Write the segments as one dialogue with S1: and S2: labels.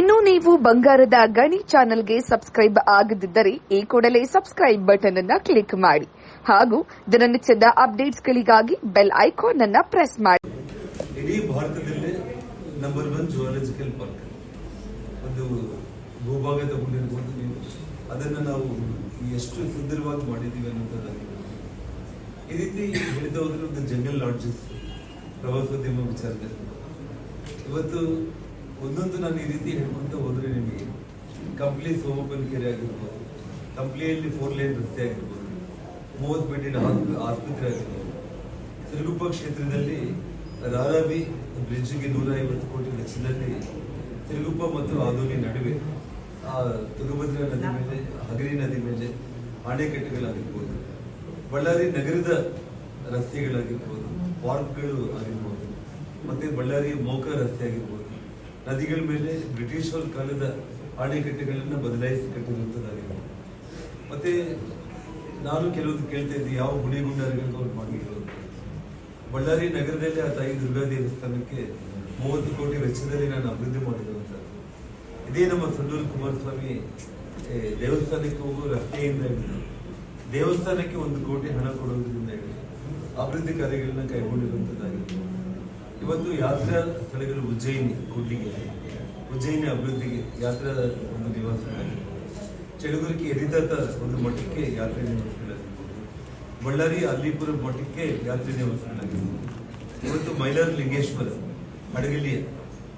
S1: ಇನ್ನು ನೀವು ಬಂಗಾರದ ಗಣಿ ಚಾನೆಲ್ಗೆ ಸಬ್ಸ್ಕ್ರೈಬ್ ಆಗದಿದ್ದರೆ ಈ ಕೂಡಲೇ ಸಬ್ಸ್ಕ್ರೈಬ್ ಬಟನ್ ಅನ್ನ ಕ್ಲಿಕ್ ಮಾಡಿ ಹಾಗೂ ದಿನನಿತ್ಯದ ಅಪ್ಡೇಟ್ಸ್ಗಳಿಗಾಗಿ ಬೆಲ್ ಐಕಾನ್ ಅನ್ನ ಪ್ರೆಸ್ ಮಾಡಿ.
S2: ಇಡೀ ಭಾರತದಲ್ಲೇ ನಂಬರ್ ಒನ್ ಜುವಾಲಜಿಕಲ್ ಪಾರ್ಕ್ ಒಂದು ಭೂಭಾಗ ತಗೊಂಡಿರ್ಬೋದು ನೀವು. ಅದನ್ನ ನಾವು ಎಷ್ಟು ಸುಂದರವಾಗಿ ಮಾಡಿದ್ದೀವಿ ಅನ್ನೋದಾಗಿ ಈ ರೀತಿ ಹೇಳಿದ ಹೋದ್ರೆ ಒಂದು ಜಂಗಲ್ ಲಾಡ್ಜಸ್ ಪ್ರವಾಸೋದ್ಯಮ ವಿಚಾರದಲ್ಲಿ. ಇವತ್ತು ಒಂದೊಂದು ನಾನು ಈ ರೀತಿ ಹೇಳ್ಕೊಂತ ಹೋದ್ರೆ ನಿಮಗೆ ಕಂಪ್ಲಿ ಸೋಮಪ್ಪನ ಕೆರೆ ಆಗಿರ್ಬೋದು, ಕಂಪ್ಲಿಯಲ್ಲಿ ಫೋರ್ ಲೈನ್ ರಸ್ತೆ ಆಗಿರ್ಬೋದು, ಮೂವತ್ತು ಬೆಡ್ಡಿನ ಆಸ್ಪತ್ರೆ ಆಗಿರ್ಬೋದು, ಸಿರುಗುಪ್ಪ ಕ್ಷೇತ್ರದಲ್ಲಿ ರಾರಾವಿ ಬ್ರಿಡ್ಜ್ಗೆ ನೂರ ಐವತ್ತು ಕೋಟಿ ವೆಚ್ಚದಲ್ಲಿ ಸಿರುಗುಪ್ಪ ಮತ್ತು ಆದೋನಿ ನಡುವೆ, ಆ ತುಂಗಭದ್ರಾ ನದಿ ಮೇಲೆ, ಹಗರಿ ನದಿ ಮೇಲೆ ಅಣೆಕಟ್ಟೆಗಳಾಗಿರ್ಬೋದು ಬಳ್ಳಾರಿ ನಗರದ ರಸ್ತೆಗಳಾಗಿರ್ಬೋದು, ಪಾರ್ಕ್ಗಳು ಆಗಿರ್ಬೋದು, ಮತ್ತೆ ಬಳ್ಳಾರಿ ಮೋಕ ರಸ್ತೆ ಆಗಿರ್ಬೋದು ನದಿಗಳ ಮೇಲೆ ಬ್ರಿಟಿಷರ ಕಾಲದ ಅಣೆಕಟ್ಟೆಗಳನ್ನು ಬದಲಾಯಿಸಿ ಕಟ್ಟಿರುವಂಥದ್ದಾಗಿದೆ ಮತ್ತೆ ನಾನು ಕೆಲವೊಂದು ಕೇಳ್ತಾ ಇದ್ದೆ, ಯಾವ ಗುಣಿಗುಂಡಾರಿಗಳಿಗೆ ಅವ್ರು ಮಾಡಿದ್ರು ಬಳ್ಳಾರಿ ನಗರದಲ್ಲಿ ಆ ತಾಯಿ ದುರ್ಗಾ ದೇವಸ್ಥಾನಕ್ಕೆ ಮೂವತ್ತು ಕೋಟಿ ವೆಚ್ಚದಲ್ಲಿ ನಾನು ಅಭಿವೃದ್ಧಿ ಮಾಡಿರುವಂಥದ್ದು ಇದೇ ನಮ್ಮ ಸಂಡೂರು ಕುಮಾರಸ್ವಾಮಿ ದೇವಸ್ಥಾನಕ್ಕೆ ಹೋಗುವ ರಸ್ತೆಯಿಂದ ಹಿಡಿದು ದೇವಸ್ಥಾನಕ್ಕೆ ಒಂದು ಕೋಟಿ ಹಣ ಕೊಡುವುದರಿಂದ ಹಿಡಿದು ಅಭಿವೃದ್ಧಿ ಕಾರ್ಯಗಳನ್ನ ಕೈಗೊಂಡಿರುವಂಥದ್ದಾಗಿತ್ತು ಇವತ್ತು ಯಾತ್ರಾ ಸ್ಥಳಗಳು ಉಜ್ಜಯಿನಿ, ಕೂಡ್ಲಿಗೆ. ಉಜ್ಜಯಿನಿ ಅಭಿವೃದ್ಧಿಗೆ ಯಾತ್ರಾ ಒಂದು ನಿವಾಸಗಳಾಗಿರ್ಬೋದು ಚಳುಗುರಿಕೆ ಎರಿದಾತ ಒಂದು ಮಠಕ್ಕೆ ಯಾತ್ರೆ ನಿವಾಸಗಳಾಗಿರ್ಬೋದು ಬಳ್ಳಾರಿ ಅಲ್ಲಿಪುರ ಮಠಕ್ಕೆ ಯಾತ್ರೆ ನಿವಾಸಗಳಾಗಿರ್ಬೋದು ಇವತ್ತು ಮೈಲಾರ ಲಿಂಗೇಶ್ವರ ಹಡಗಲಿಯ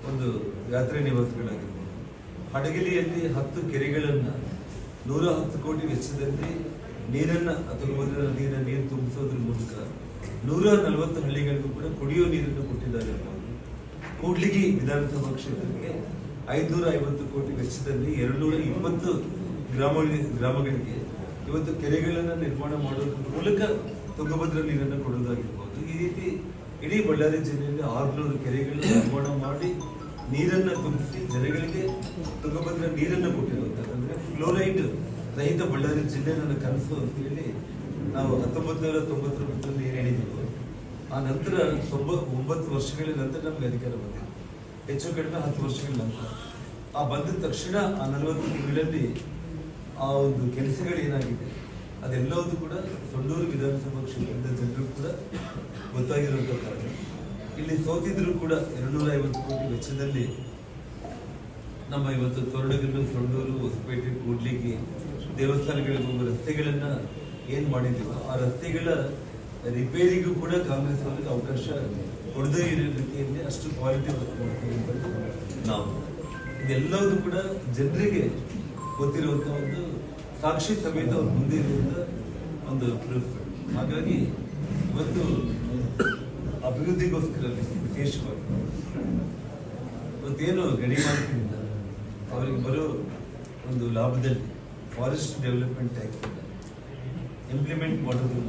S2: ಒಂದು ಯಾತ್ರೆ ನಿವಾಸಗಳಾಗಿರ್ಬೋದು ಹಡಗಲಿಯಲ್ಲಿ ಹತ್ತು ಕೆರೆಗಳನ್ನು ನೂರ ಹತ್ತು ಕೋಟಿ ವೆಚ್ಚದಲ್ಲಿ ನೀರನ್ನ ಅಥವಾ ನದಿಯ ನೀರು ತುಂಬಿಸೋದ್ರ ಮೂಲಕ ನೂರ ನಲವತ್ತು ಹಳ್ಳಿಗಳಿಗೂ ಕೂಡ ಕುಡಿಯುವ ನೀರನ್ನು ಕೊಟ್ಟಿದ್ದಾರೆ ಕೂಡ್ಲಿಗಿ ವಿಧಾನಸಭಾ ಕ್ಷೇತ್ರಕ್ಕೆ ಐದುನೂರ ಐವತ್ತು ಕೋಟಿ ವೆಚ್ಚದಲ್ಲಿ ಎರಡ್ನೂರ ಇಪ್ಪತ್ತು ಗ್ರಾಮ ಗ್ರಾಮಗಳಿಗೆ ಇವತ್ತು ಕೆರೆಗಳನ್ನು ನಿರ್ಮಾಣ ಮಾಡೋದ್ರ ಮೂಲಕ ತುಂಗಭದ್ರ ನೀರನ್ನು ಕೊಡೋದಾಗಿರ್ಬೋದು ಈ ರೀತಿ ಇಡೀ ಬಳ್ಳಾರಿ ಜಿಲ್ಲೆಯಲ್ಲಿ ಆರುನೂರು ಕೆರೆಗಳನ್ನು ನಿರ್ಮಾಣ ಮಾಡಿ ನೀರನ್ನ ತುಂಬಿಸಿ ಜನಗಳಿಗೆ ತುಂಗಭದ್ರ ನೀರನ್ನು ಕೊಟ್ಟಿರುವಂಥದ್ದು. ಅಂದರೆ ಫ್ಲೋರೈಡ್ ರಹಿತ ಬಳ್ಳಾರಿ ಜಿಲ್ಲೆ ನನ್ನ ಕನಸು ಅಂತ ಹೇಳಿ ನಾವು ಹತ್ತೊಂಬತ್ತು ನೂರ ತೊಂಬತ್ತೊಂಬತ್ತರಲ್ಲಿ ಏನು ಹೇಳಿದ್ದೆವು ಆ ನಂತರ ತೊಂಬ, ಒಂಬತ್ತು ವರ್ಷಗಳ ನಂತರ ನಮ್ಗೆ ಅಧಿಕಾರ ಬಂದಿದೆ. ಹೆಚ್ಚು ಕಡಿಮೆ ಹತ್ತು ವರ್ಷಗಳ ನಂತರ. ಆ ಬಂದ ತಕ್ಷಣ ಆ ನಲವತ್ತು ತಿಂಗಳಲ್ಲಿ ಆ ಒಂದು ಕೆಲಸಗಳು ಏನಾಗಿದೆ ಅದೆಲ್ಲವೂ ಕೂಡ ಸೊಂಡೂರು ವಿಧಾನಸಭಾ ಕ್ಷೇತ್ರದ ಜನರು ಕೂಡ ಗೊತ್ತಾಗಿರುವಂಥ ಕಾರಣ. ಇಲ್ಲಿ ಸೋತಿದ್ರು ಕೂಡ ಎರಡುನೂರ ಐವತ್ತು ಕೋಟಿ ವೆಚ್ಚದಲ್ಲಿ ನಮ್ಮ ಇವತ್ತು ತೊರಡಗಲ್ಲು, ಸೊಂಡೂರು, ಹೊಸಪೇಟೆ, ಕೂಡ್ಲಿಗೆ ದೇವಸ್ಥಾನಗಳಿಗೆ ಹೋಗುವ ರಸ್ತೆಗಳನ್ನ ಏನ್ ಮಾಡಿದ್ದೀವೋ ಆ ರಸ್ತೆಗಳ ರಿಪೇರಿಗೂ ಕೂಡ ಕಾಂಗ್ರೆಸ್ ಅವರಿಗೆ ಅವಕಾಶ ಕೊಡದೇ ಇರೋ ರೀತಿಯಲ್ಲಿ ಅಷ್ಟು ಕ್ವಾಲಿಟಿ ವರ್ಕ್ ಮಾಡ್ತೀವಿ ಅಂತ ನಾವು. ಇದೆಲ್ಲವೂ ಕೂಡ ಜನರಿಗೆ ಗೊತ್ತಿರುವಂತ ಒಂದು ಸಾಕ್ಷಿ ಸಮೇತ ಅವ್ರು ಮುಂದೆ ಇರುವಂತ ಒಂದು ಪ್ರೂಫ್ ಹಾಗಾಗಿ ಇವತ್ತು ಅಭಿವೃದ್ಧಿಗೋಸ್ಕರ ವಿಶೇಷವಾಗಿ ಇವತ್ತೇನು ಗಡಿ ಮಾಡ್ತಿದ್ದ ಅವರಿಗೆ ಬರೋ ಒಂದು ಲಾಭದಲ್ಲಿ ಫಾರೆಸ್ಟ್ ಡೆವಲಪ್ಮೆಂಟ್ ಟ್ಯಾಕ್ಸ್ ಇಂಪ್ಲಿಮೆಂಟ್ ಮಾಡೋದು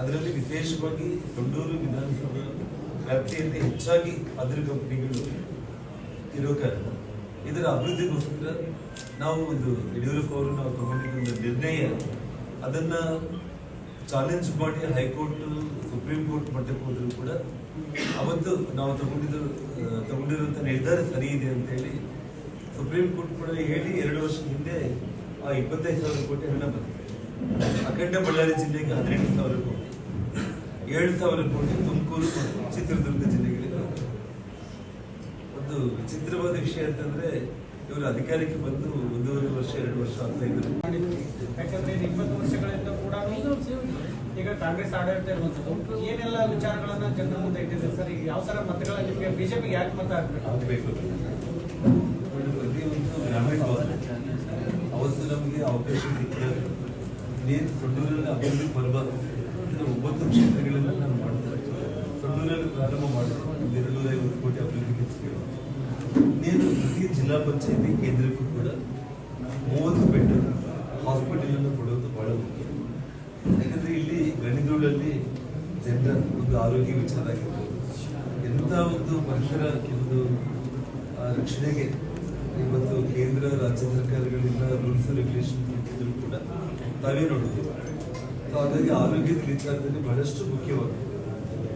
S2: ಅದರಲ್ಲಿ ವಿಶೇಷವಾಗಿ ದೊಡ್ಡೂರು ವಿಧಾನಸಭಾ ವ್ಯಾಪ್ತಿಯಲ್ಲಿ ಹೆಚ್ಚಾಗಿ ಅದರ ಕಂಪನಿಗಳು ಇರೋ ಕಾರಣ. ಇದರ ಅಭಿವೃದ್ಧಿಗೋಸ್ಕರ ನಾವು ಒಂದು ಯಡಿಯೂರಪ್ಪ ಅವರು ನಾವು ತಗೊಂಡಿದ್ದ ಒಂದು ನಿರ್ಣಯ. ಅದನ್ನು ಚಾಲೆಂಜ್ ಮಾಡಿ ಹೈಕೋರ್ಟ್, ಸುಪ್ರೀಂ ಕೋರ್ಟ್ ಮಟ್ಟಕ್ಕೆ ಹೋದರೂ ಕೂಡ ಅವತ್ತು ನಾವು ತಗೊಂಡಿದ್ದು ತಗೊಂಡಿರುವಂಥ ನಿರ್ಧಾರ ಸರಿ ಇದೆ ಅಂತ ಹೇಳಿ ಸುಪ್ರೀಂ ಕೋರ್ಟ್ ಕೂಡ ಹೇಳಿ ಎರಡು ವರ್ಷದ ಹಿಂದೆ ಆ ಇಪ್ಪತ್ತೈದು ಸಾವಿರ ಕೋಟಿ ಹಣ ಬಂದಿದೆ ಅಖಂಡ ಬಳ್ಳಾರಿ ಜಿಲ್ಲೆಗೆ ಹದಿನೆಂಟು ಸಾವಿರ ಕೋಟಿ ಏಳು ಸಾವಿರ ಕೋಟಿ ತುಮಕೂರು ಮತ್ತು ಚಿತ್ರದುರ್ಗ ಜಿಲ್ಲೆಗಳಿಗೆ ಒಂದು ವಿಚಿತ್ರವಾದ ವಿಷಯ ಅಂತಂದ್ರೆ ಇವರು ಅಧಿಕಾರಕ್ಕೆ ಬಂದು ಒಂದೂವರೆ ವರ್ಷ ಎರಡು ವರ್ಷ ಅಂತ ಇದ್ರು
S3: ಯಾಕಂದ್ರೆ ಇಪ್ಪತ್ತು ವರ್ಷಗಳಿಂದ ಕೂಡ ಈಗ ಕಾಂಗ್ರೆಸ್ ಆಡಳಿತ ಇರುವಂತದ್ದು ಏನೆಲ್ಲ ವಿಚಾರಗಳನ್ನ ಜನರ ಮುಂದೆ ಇಟ್ಟಿದ್ದಾರೆ ಸರ್? ಈಗ ಯಾವ ತರ ಮತಗಳ ನಿಮಗೆ ಬಿಜೆಪಿಗೆ ಯಾಕೆ ಮತ
S2: ಆಗ್ಬೇಕು ಪ್ರತಿಯೊಂದು ಗ್ರಾಮೀಣ ಅವತ್ತು ನಮಗೆ ಅವಕಾಶ ಸಿಕ್ಕಿದಾಗ ನೀನು ಸೊಂಡೂರಲ್ಲಿ ಅಭಿವೃದ್ಧಿ ಬರಬಾರ್ದು ಅಂದ್ರೆ ಒಂಬತ್ತು ಕ್ಷೇತ್ರಗಳೆಲ್ಲ ನಾನು ಮಾಡ್ತಾ ಇದ್ದೀನಿ ಸೊಂಡೂರಲ್ಲಿ ಪ್ರಾರಂಭ ಮಾಡಿದ್ರು, ಒಂದು ಎರಡು ನೂರ ಐವತ್ತು ಕೋಟಿ ಅಭಿವೃದ್ಧಿ ಹೆಚ್ಚಿಗೆ. ನೀನು ಪ್ರತಿ ಜಿಲ್ಲಾ ಪಂಚಾಯತಿ ಕೇಂದ್ರಕ್ಕೂ ಕೂಡ ಮೂವತ್ತು ಬೆಡ್ ಹಾಸ್ಪಿಟಲ್ ಅನ್ನು ಕೊಡೋದು ಬಹಳ ಮುಖ್ಯ. ಯಾಕಂದ್ರೆ ಇಲ್ಲಿ ಗಣಿಗಳಲ್ಲಿ ಜನರ ಒಂದು ಆರೋಗ್ಯ ವಿಚಾರ ಆಗಿರ್ಬೋದು. ಎಂಥ ಒಂದು ಪರಿಸರ ಒಂದು ರಕ್ಷಣೆಗೆ ಇವತ್ತು ಕೇಂದ್ರ, ರಾಜ್ಯ ಸರ್ಕಾರಗಳಿಂದ ರೂಲ್ಸ್ ರೆಗ್ಯುಲೇಷನ್ ಇದ್ರೂ ಕೂಡ. ತಾವೇ ನೋಡಿದ್ದೀವಿ ಸೊ ಹಾಗಾಗಿ ಆರೋಗ್ಯದ ವಿಚಾರದಲ್ಲಿ ಬಹಳಷ್ಟು ಮುಖ್ಯವಾಗಿದೆ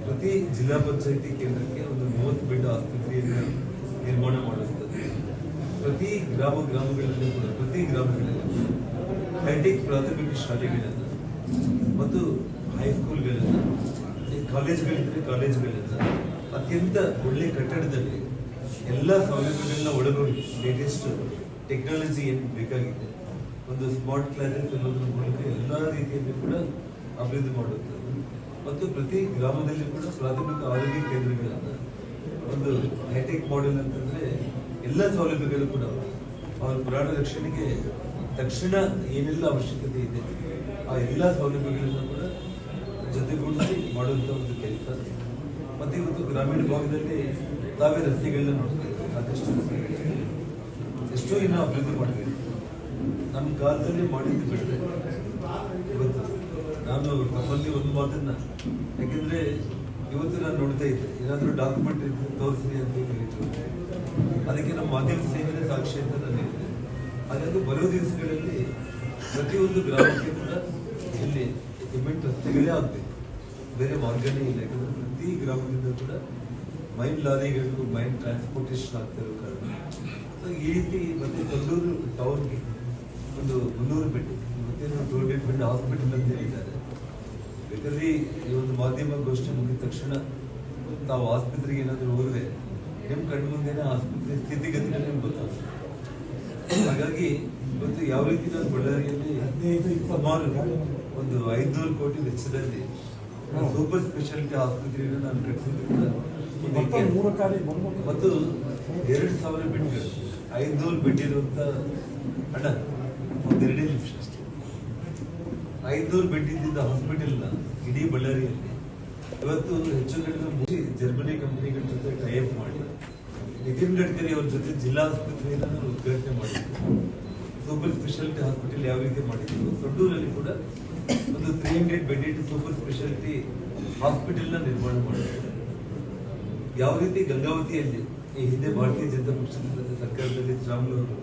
S2: ಪ್ರತಿ ಜಿಲ್ಲಾ ಪಂಚಾಯಿತಿ ಕೇಂದ್ರಕ್ಕೆ ಒಂದು ಮೂವತ್ತು ಬೆಡ್ ಆಸ್ಪತ್ರೆಯನ್ನು ನಿರ್ಮಾಣ ಮಾಡುವಂಥದ್ದು. ಗ್ರಾಮ ಗ್ರಾಮಗಳಲ್ಲಿ ಕೂಡ, ಪ್ರತಿ ಗ್ರಾಮಗಳಲ್ಲಿ ಹೈಟೆಕ್ ಪ್ರಾಥಮಿಕ ಶಾಲೆಗಳನ್ನು ಮತ್ತು ಹೈಸ್ಕೂಲ್ಗಳನ್ನು ಕಾಲೇಜ್ಗಳಿದ್ದರೆ ಕಾಲೇಜ್ಗಳನ್ನು ಅತ್ಯಂತ ಒಳ್ಳೆ ಕಟ್ಟಡದಲ್ಲಿ ಎಲ್ಲ ಸೌಲಭ್ಯಗಳನ್ನ ಒಳಗೊಂಡು ಲೇಟೆಸ್ಟ್ ಟೆಕ್ನಾಲಜಿ ಏನು ಬೇಕಾಗಿದೆ. ಒಂದು ಸ್ಮಾರ್ಟ್ ಕ್ಲಾಸಸ್ ಅನ್ನೋದ್ರ ಮೂಲಕ ಎಲ್ಲ ರೀತಿಯಲ್ಲಿ ಕೂಡ ಅಭಿವೃದ್ಧಿ ಮಾಡುತ್ತದೆ ಮತ್ತು ಪ್ರತಿ ಗ್ರಾಮದಲ್ಲಿ ಕೂಡ ಪ್ರಾಥಮಿಕ ಆರೋಗ್ಯ ಕೇಂದ್ರಗಳನ್ನು ಒಂದು ಹೈಟೆಕ್ ಮಾಡೆಲ್ ಅಂತಂದ್ರೆ ಎಲ್ಲ ಸೌಲಭ್ಯಗಳು ಕೂಡ ಅವರ ಪ್ರಾಣ ರಕ್ಷಣೆಗೆ ತಕ್ಷಣ ಏನೆಲ್ಲ ಅವಶ್ಯಕತೆ ಇದೆ, ಆ ಎಲ್ಲ ಸೌಲಭ್ಯಗಳನ್ನು ಕೂಡ ಜೊತೆಗೂಡಿಸಿ ಮಾಡುವಂತ ಒಂದು ಕೆಲಸ. ಮತ್ತೆ ಇವತ್ತು ಗ್ರಾಮೀಣ ಭಾಗದಲ್ಲಿ ತಾವೇ ರಸ್ತೆಗಳನ್ನ ನೋಡ್ತಾ ಸಾಕಷ್ಟು ರಸ್ತೆಗಳಿವೆ. ಎಷ್ಟೋ ಇನ್ನೂ ಅಭಿವೃದ್ಧಿ ಮಾಡಬೇಕು. ನಮ್ಮ ಕಾಲದಲ್ಲಿ ಮಾಡಿದ್ದು ಬಿಟ್ಟರೆ ಇವತ್ತು ನಾನು ತಮ್ಮಲ್ಲಿ ಒಂದು ಮಾತನ್ನ. ಯಾಕೆಂದ್ರೆ ಇವತ್ತು ನಾನು ನೋಡ್ತಾ ಇದ್ದೆ. ಏನಾದರೂ ಡಾಕ್ಯುಮೆಂಟ್ ತೋರಿಸಿ ಅಂತ ಹೇಳಿದ್ರು. ಅದಕ್ಕೆ ನಮ್ಮ ಮಾಧ್ಯಮ ಸೇವೆ ಸಾಕ್ಷಿ ಅಂತ ನಾನು ಹೇಳಿದೆ. ಹಾಗಾಗಿ ಬರೋ ದಿವಸಗಳಲ್ಲಿ ಪ್ರತಿಯೊಂದು ಗ್ರಾಮಕ್ಕೆ ಕೂಡ ಇಲ್ಲಿ ಸಿಮೆಂಟ್ ರಸ್ತೆಗಳೇ ಆಗಬೇಕು. ಬೇರೆ ಮಾರ್ಗನೇ ಇಲ್ಲ. ಯಾಕಂದ್ರೆ ಪ್ರತಿ ಗ್ರಾಮದಿಂದ ಕೂಡ ಮೈನ್ ಲಾರಿಗಳು ಮೈನ್ ಟ್ರಾನ್ಸ್ಪೋರ್ಟೇಷನ್ ಆಗ್ತಿರೋ ಕಾರಣ. ಈ ರೀತಿ ಮತ್ತೆ ಕೊಲ್ಲೂರು ಟೌನ್ಗೆ ಒಂದು ಮುನ್ನೂರು ಬೆಡ್ ಇವತ್ತೇನು ಟೋಲ್ ಗೇಟ್ ಬೆಡ್ ಹಾಸ್ಪಿಟಲ್ ಅಂತ ಹೇಳಿದ್ದಾರೆ ಬೇಕಾದ್ರೆ ಈ ಒಂದು ಮಾಧ್ಯಮ ಗೋಷ್ಠಿ ಮುಗಿದ ತಕ್ಷಣ ತಾವು ಆಸ್ಪತ್ರೆಗೆ ಏನಾದರೂ ಹೋದ್ರೆ ನಿಮ್ಮ ಕಣ್ಣು ಮುಂದೆನೇ ಆಸ್ಪತ್ರೆ ಸ್ಥಿತಿಗತಿ ನಿಮ್ಗೆ ಗೊತ್ತಾಗುತ್ತೆ. ಹಾಗಾಗಿ ಇವತ್ತು ಯಾವ ರೀತಿ ನಾವು ಬಳ್ಳಾರಿಯಲ್ಲಿ ಸುಮಾರು ಒಂದು ಐದುನೂರು ಕೋಟಿ ವೆಚ್ಚದಲ್ಲಿ ಸೂಪರ್ ಸ್ಪೆಷಾಲಿಟಿ ಆಸ್ಪತ್ರೆಯನ್ನು ನಾನು ಕಟ್ಟಿಸಿದ್ದೀನಿ ಮತ್ತು ಎರಡು ಸಾವಿರ ಬೆಡ್ಗಳು ಐದುನೂರು ಬೆಡ್ ಇರುವಂತ ಅಣ್ಣ ಒಂದೆರಡೇ ನಿಮಿಷ ಅಷ್ಟೇ ಬೆಡ್ ಇದ್ದಿದ್ದ ಹಾಸ್ಪಿಟಲ್ನ ಇಡೀ ಬಳ್ಳಾರಿಯಲ್ಲಿ ಇವತ್ತು ಹೆಚ್ಚು ಕಡಿಮೆ ಜರ್ಮನಿ ಕಂಪನಿಗಳ ಜೊತೆ ಟೈಅಪ್ ಮಾಡಿ, ನಿತಿನ್ ಗಡ್ಕರಿ ಅವ್ರ ಜೊತೆ ಜಿಲ್ಲಾ ಆಸ್ಪತ್ರೆಯನ್ನು ನಾನು ಉದ್ಘಾಟನೆ ಮಾಡಿದ್ದೆ ಸೂಪರ್ ಸ್ಪೆಷಾಲಿಟಿ ಹಾಸ್ಪಿಟಲ್ ಯಾವ ರೀತಿ ಮಾಡಿದ್ರು? ದೊಡ್ಡೂರಲ್ಲಿ ಕೂಡ ಒಂದು three hundred bed super speciality ಹಾಸ್ಪಿಟಲ್ನ ನಿರ್ಮಾಣ ಮಾಡಿದ್ರು. ಯಾವ ರೀತಿ ಗಂಗಾವತಿಯಲ್ಲಿ ಈ ಹಿಂದೆ ಭಾರತೀಯ ಜನತಾ ಪಕ್ಷದ ಸರ್ಕಾರದಲ್ಲಿ ಶ್ರೀರಾಮುಲು ಅವರು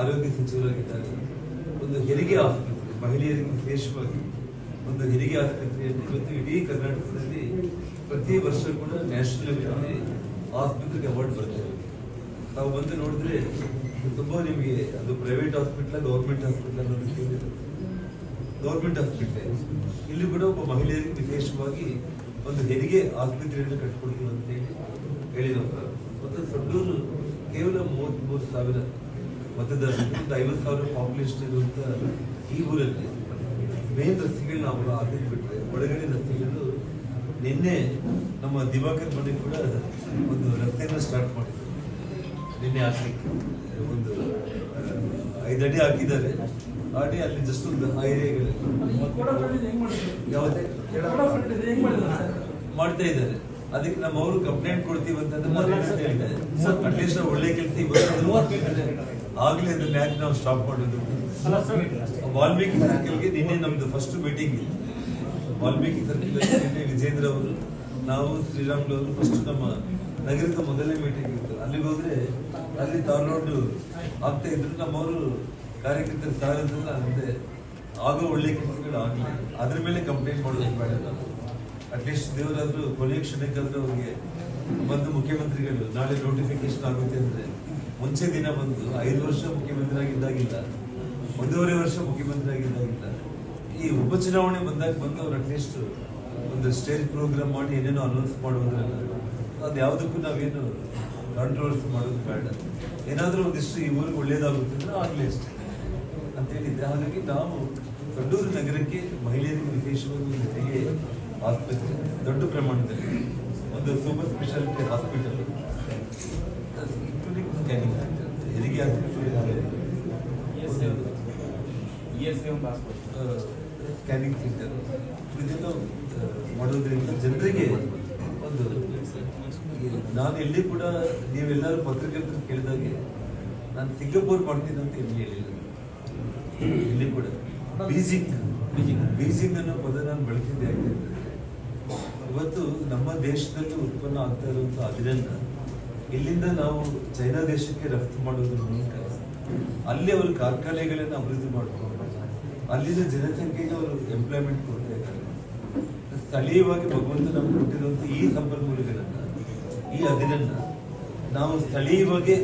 S2: ಆರೋಗ್ಯ ಸಚಿವರಾಗಿದ್ದಾಗ ಒಂದು ಹೆರಿಗೆ ಆಸ್ಪತ್ರೆ, ಮಹಿಳೆಯರಿಗೆ ವಿಶೇಷವಾಗಿ ಒಂದು ಹೆರಿಗೆ ಆಸ್ಪತ್ರೆಯಲ್ಲಿ ಇವತ್ತು ಇಡೀ ಕರ್ನಾಟಕದಲ್ಲಿ ಪ್ರತಿ ವರ್ಷ ಕೂಡ ನ್ಯಾಷನಲ್ ಲೆವೆಲಲ್ಲಿ ಆಸ್ಪತ್ರೆಗೆ ಅವಾರ್ಡ್ ಬರ್ತದೆ ನಾವು ಬಂದು ನೋಡಿದ್ರೆ ತುಂಬಾ ನಿಮಗೆ ಅದು ಪ್ರೈವೇಟ್ ಹಾಸ್ಪಿಟ್ಲ, ಗೌರ್ಮೆಂಟ್ ಹಾಸ್ಪಿಟ್ಲ್ ಅನ್ನೋದು ಕೇಳಿದ್ರು ಗೌರ್ಮೆಂಟ್ ಹಾಸ್ಪಿಟಲ್ ಇಲ್ಲಿ ಕೂಡ ಒಬ್ಬ ಮಹಿಳೆಯರಿಗೆ ವಿಶೇಷವಾಗಿ ಒಂದು ಹೆರಿಗೆ ಆಸ್ಪತ್ರೆಯನ್ನು ಕಟ್ಕೊಡ್ತೀವಿ ಅಂತ ಹೇಳಿ ಹೇಳಿದ್ರು. ಮತ್ತು ಸಡ್ಡೂರು ಕೇವಲ ಮೂವತ್ತ್ ಮೂರು ಸಾವಿರ ಒಂದು ಐವತ್ತು ಸಾವಿರ ಪಾಪ್ಯುಲೇಷನ್ ಇರುವಂತ ಈ ಊರಲ್ಲಿ ಮೇನ್ ರಸ್ತೆಗಳು ನಾವು ಹಾಕಿದ್ ಬಿಟ್ಟರೆ ಒಳಗಡೆ ರಸ್ತೆಗಳು ನಿನ್ನೆ ನಮ್ಮ ದಿವಾಕರ್ ಮನೆ ಕೂಡ ಒಂದು ರಸ್ತೆಯನ್ನು ಸ್ಟಾರ್ಟ್ ಮಾಡಿದ್ರು. ನಿನ್ನೆ ಹಾಕ್ಲಿಕ್ಕೆ. ಒಂದು ಐದು ಅಡಿ ಹಾಕಿದ್ದಾರೆ. ಅಡಿ ಅಲ್ಲಿ ಜಸ್ಟ್ ಒಂದು ಯಾವುದೇ? ಮಾಡ್ತಾ ಇದ್ದಾರೆ. ಅದಕ್ಕೆ ನಮ್ಮ ಅವರು ಕಂಪ್ಲೇಂಟ್ ಕೊಡ್ತೀವಿ ಅಂತಂದ್ರೆ ಒಳ್ಳೆ ಕೆಲಸ ಇವತ್ತು ಆಗ್ಲೇ ಅದನ್ನ ಯಾಕೆ ನಾವು ಸ್ಟಾಪ್ ಮಾಡಿದ್ದು ವಾಲ್ಮೀಕಿ ಸರ್ಕಲ್ಗೆ ನಿನ್ನೆ ನಮ್ದು ಫಸ್ಟ್ ಮೀಟಿಂಗ್ ಇತ್ತು. ವಾಲ್ಮೀಕಿ ಸರ್ಕಲ್ ನಿನ್ನೆ ವಿಜೇಂದ್ರ ಅವರು ನಾವು ಶ್ರೀರಾಮ್ಲು ಅವರು ಫಸ್ಟ್ ನಮ್ಮ ನಗರದ ಮೊದಲನೇ ಮೀಟಿಂಗ್ ಇತ್ತು. ಅಲ್ಲಿಗೆ ಹೋದ್ರೆ ಅಲ್ಲಿ ತಾವು ರೋಡ್ ಆಗ್ತಾ ಇದ್ರು. ನಮ್ಮವರು ಕಾರ್ಯಕರ್ತರು ಸಾಗಿದ್ರಲ್ಲ ಅಂದ್ರೆ ಆಗೋ ಒಳ್ಳೆ ಕೆಲಸಗಳು ಆಗಲಿ ಅದ್ರ ಮೇಲೆ ಕಂಪ್ಲೇಂಟ್ ಮಾಡೋದು ಬೇಡ ನಾವು ಅಟ್ಲೀಸ್ಟ್ ದೇವರಾದ್ರೂ ಕೊನೆಯ ಕ್ಷಣಕ್ಕಾದ್ರೂ ಅವ್ರಿಗೆ ಬಂದು ಮುಖ್ಯಮಂತ್ರಿಗಳು ನಾಳೆ ನೋಟಿಫಿಕೇಶನ್ ಆಗುತ್ತೆ ಅಂದ್ರೆ ಮುಂಚೆ ದಿನ ಬಂದು ಐದು ವರ್ಷ ಮುಖ್ಯಮಂತ್ರಿ ಆಗಿದ್ದಾಗಿಲ್ಲ ಒಂದೂವರೆ ವರ್ಷ ಮುಖ್ಯಮಂತ್ರಿ ಆಗಿದ್ದಾಗಿಲ್ಲ ಈ ಉಪಚುನಾವಣೆ ಬಂದಾಗ ಬಂದು ಅವ್ರು ಅಟ್ಲೀಸ್ಟ್ ಒಂದು ಸ್ಟೇಜ್ ಪ್ರೋಗ್ರಾಮ್ ಮಾಡಿ ಏನೇನೋ ಅನೌನ್ಸ್ ಮಾಡೋದ್ರಲ್ಲ ಅದು ಯಾವುದಕ್ಕೂ ನಾವೇನು ಕಾಂಟ್ರವರ್ಸಿ ಮಾಡೋದು ಬೇಡ. ಏನಾದರೂ ಒಂದಿಷ್ಟು ಈ ಊರಿಗೆ ಒಳ್ಳೇದಾಗುತ್ತೆ ಆಗಲೇ ಅಷ್ಟೇ. ಅಂತ ಹೇಳಿದ್ದೆ. ಹಾಗಾಗಿ ನಾವು ಕಡ್ಡೂರು ನಗರಕ್ಕೆ ಮಹಿಳೆಯರಿಗೆ ವಿಶೇಷವಾಗಿ ಜೊತೆಗೆ ಆಸ್ಪತ್ರೆ, ದೊಡ್ಡ ಪ್ರಮಾಣದಲ್ಲಿ, ಒಂದು super speciality hospital. Including scanning ಹೆರಿಗೆ ಆಸ್ಪತ್ರೆ ಸ್ಕ್ಯಾನಿಂಗ್ ಸೆಂಟರ್ ಇದೆಲ್ಲ ಮಾಡೋದ್ರಿಂದ ಜನರಿಗೆ ಒಂದು ನಾನು ಎಲ್ಲಿ ಕೂಡ ನೀವೆಲ್ಲರೂ ಪತ್ರಕರ್ತರು ಕೇಳಿದಾಗೆ ನಾನು ಸಿಂಗಪೂರ್ ಮಾಡ್ತೀನಿ ಅಂತ ಎಲ್ಲಿ ಹೇಳಿಲ್ಲ. ಇಲ್ಲಿ ಕೂಡ. ಬೀಜಿಂಗ್ ಬೀಜಿಂಗ್ ಅನ್ನೋ ಪದ ನಾನು ಬಳಸಿದ್ದೆ ಇವತ್ತು ನಮ್ಮ ದೇಶದಲ್ಲಿ ಉತ್ಪನ್ನ ಆಗ್ತಾ ಇರುವಂತ ಅದನ್ನ ಇಲ್ಲಿಂದ ನಾವು ಚೈನಾ ದೇಶಕ್ಕೆ ರಫ್ತು ಮಾಡೋದ್ರ ಮೂಲಕ ಅಲ್ಲಿ ಅವರ ಕಾರ್ಖಾನೆಗಳನ್ನು ಅಭಿವೃದ್ಧಿ ಮಾಡ್ಕೊಂಡು ಅಲ್ಲಿನ ಜನಸಂಖ್ಯೆಗೆ ಅವರು ಎಂಪ್ಲಾಯ್ಮೆಂಟ್ ಕೊಡ್ತಾ ಇದ್ದಾರೆ. ಸ್ಥಳೀಯವಾಗಿ ಭಗವಂತ ನಮ್ಗೆ ಕೊಟ್ಟಿರುವಂತ ಈ ಸಂಪನ್ಮೂಲಗಳನ್ನ, ಈ ಅದಿರನ್ನ ನಾವು ಸ್ಥಳೀಯವಾಗಿ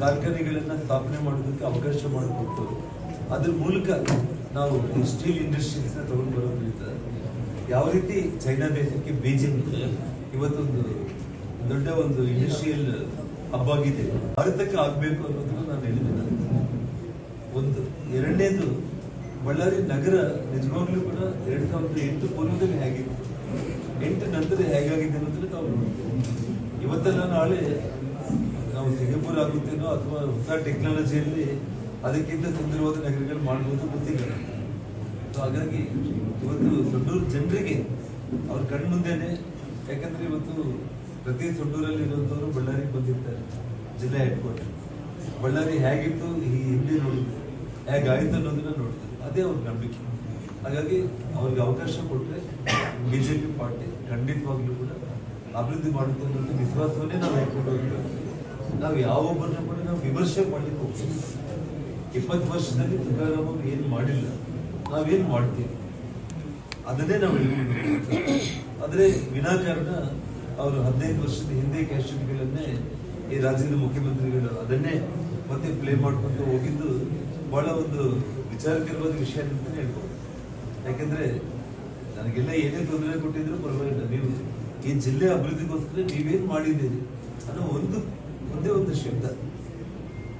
S2: ಕಾರ್ಖಾನೆಗಳನ್ನ ಸ್ಥಾಪನೆ ಮಾಡೋದಕ್ಕೆ ಅವಕಾಶ ಮಾಡಿಕೊಟ್ಟು ಅದ್ರ ಮೂಲಕ ನಾವು ಸ್ಟೀಲ್ ಇಂಡಸ್ಟ್ರೀಸ್ನ ತಗೊಂಡು ಬರೋದ್ರಿಂದ ಯಾವ ರೀತಿ ಚೈನಾ ದೇಶಕ್ಕೆ ಬೀಜಿಂಗ್ ಇವತ್ತೊಂದು ದೊಡ್ಡ ಒಂದು ಇಂಡಸ್ಟ್ರಿಯಲ್ ಹಬ್ ಆಗಿದೆ ಭಾರತಕ್ಕೆ ಆಗಬೇಕು ಅನ್ನೋದನ್ನ ನಾನು ಹೇಳಿದ್ದೇನೆ. ಒಂದು ಎರಡನೇದು ಬಳ್ಳಾರಿ ನಗರ ನಿಜವಾಗ್ಲೂ ಕೂಡ ಎರಡ್ ಸಾವಿರದ ಎಂಟು ಪೂರ್ವದಲ್ಲಿ ಹೇಗಿತ್ತು ಎಂಟು ನಂತರ ಹೇಗಾಗಿದೆ ಅನ್ನೋದನ್ನ ತಾವು ನೋಡ್ತೀವಿ. ಇವತ್ತೆಲ್ಲ ನಾಳೆ ನಾವು ಸಿಂಗಪುರ್ ಆಗುತ್ತೇನೋ ಅಥವಾ ಹೊಸ ಟೆಕ್ನಾಲಜಿಯಲ್ಲಿ ಅದಕ್ಕಿಂತ ಸುಂದರವಾದ ನಗರಗಳು ಮಾಡ್ಬೋದು ಗೊತ್ತಿಲ್ಲ. ಸೊ ಹಾಗಾಗಿ ಇವತ್ತು ದೊಡ್ಡ ಜನರಿಗೆ ಅವ್ರ ಕಣ್ಮುಂದೆನೆ, ಯಾಕಂದ್ರೆ ಇವತ್ತು ಪ್ರತಿ ತುಂಡೂರಲ್ಲಿ ಇರುವಂತವರು ಬಳ್ಳಾರಿಗೆ ಬಂದಿರ್ತಾರೆ. ಜಿಲ್ಲಾ ಹೆಡ್ ಕ್ವಾರ್ಟರ್ ಬಳ್ಳಾರಿ ಹೇಗಿತ್ತು, ಈ ಹಿಂದೆ ನೋಡಿದ್ರು ಹೇಗಾಯ್ತು ಅನ್ನೋದನ್ನ ನೋಡಿದ್ರು ಅದೇ ಅವ್ರ ನಂಬಿಕೆ. ಹಾಗಾಗಿ ಅವ್ರಿಗೆ ಅವಕಾಶ ಕೊಟ್ಟರೆ ಬಿಜೆಪಿ ಪಾರ್ಟಿ ಖಂಡಿತವಾಗ್ಲೂ ಕೂಡ ಅಭಿವೃದ್ಧಿ ಮಾಡುತ್ತೆ ಅನ್ನೋದು ವಿಶ್ವಾಸವನ್ನೇ ನಾವು ಹೇಳ್ಕೊಂಡು ಹೋಗ್ಬೇಕು ನಾವು ಯಾವೊಬ್ಬರನ್ನ ಕೂಡ ನಾವು ವಿಮರ್ಶೆ ಮಾಡ್ಲಿಕ್ಕೆ ಹೋಗ್ತೀವಿ. ಇಪ್ಪತ್ತು ವರ್ಷದಲ್ಲಿ ತುಕಾರಾಮ್ ಅವ್ರು ಏನು ಮಾಡಿಲ್ಲ ನಾವೇನು ಮಾಡ್ತೀವಿ? ಅದನ್ನೇ ನಾವು ಹೇಳ್ಕೊಂಡು ಆದರೆ ವಿನಾಕಾರಣ ಅವರು ಹದಿನೈದು ವರ್ಷದ ಹಿಂದೆ ಕ್ಯಾಶನ್ಗಳನ್ನೇ ಈ ರಾಜ್ಯದ ಮುಖ್ಯಮಂತ್ರಿಗಳು ಅದನ್ನೇ ಮತ್ತೆ ಪ್ಲೇ ಮಾಡ್ಕೊಂಡು ಹೋಗಿದ್ದು ಬಹಳ ಒಂದು ವಿಚಾರಕ್ಕಿರುವ ವಿಷಯ ಅಂತಲೇ ಹೇಳ್ಬೋದು. ಯಾಕಂದ್ರೆ ನನಗೆಲ್ಲ ಏನೇ ತೊಂದರೆ ಕೊಟ್ಟಿದ್ರು ಪರವಾಗಿಲ್ಲ. ನೀವು ಈ ಜಿಲ್ಲೆ ಅಭಿವೃದ್ಧಿಗೋಸ್ಕರ ನೀವೇನು ಮಾಡಿದ್ದೀರಿ? ಅನ್ನೋ ಒಂದು, ಒಂದೇ ಒಂದು ಶಬ್ದ.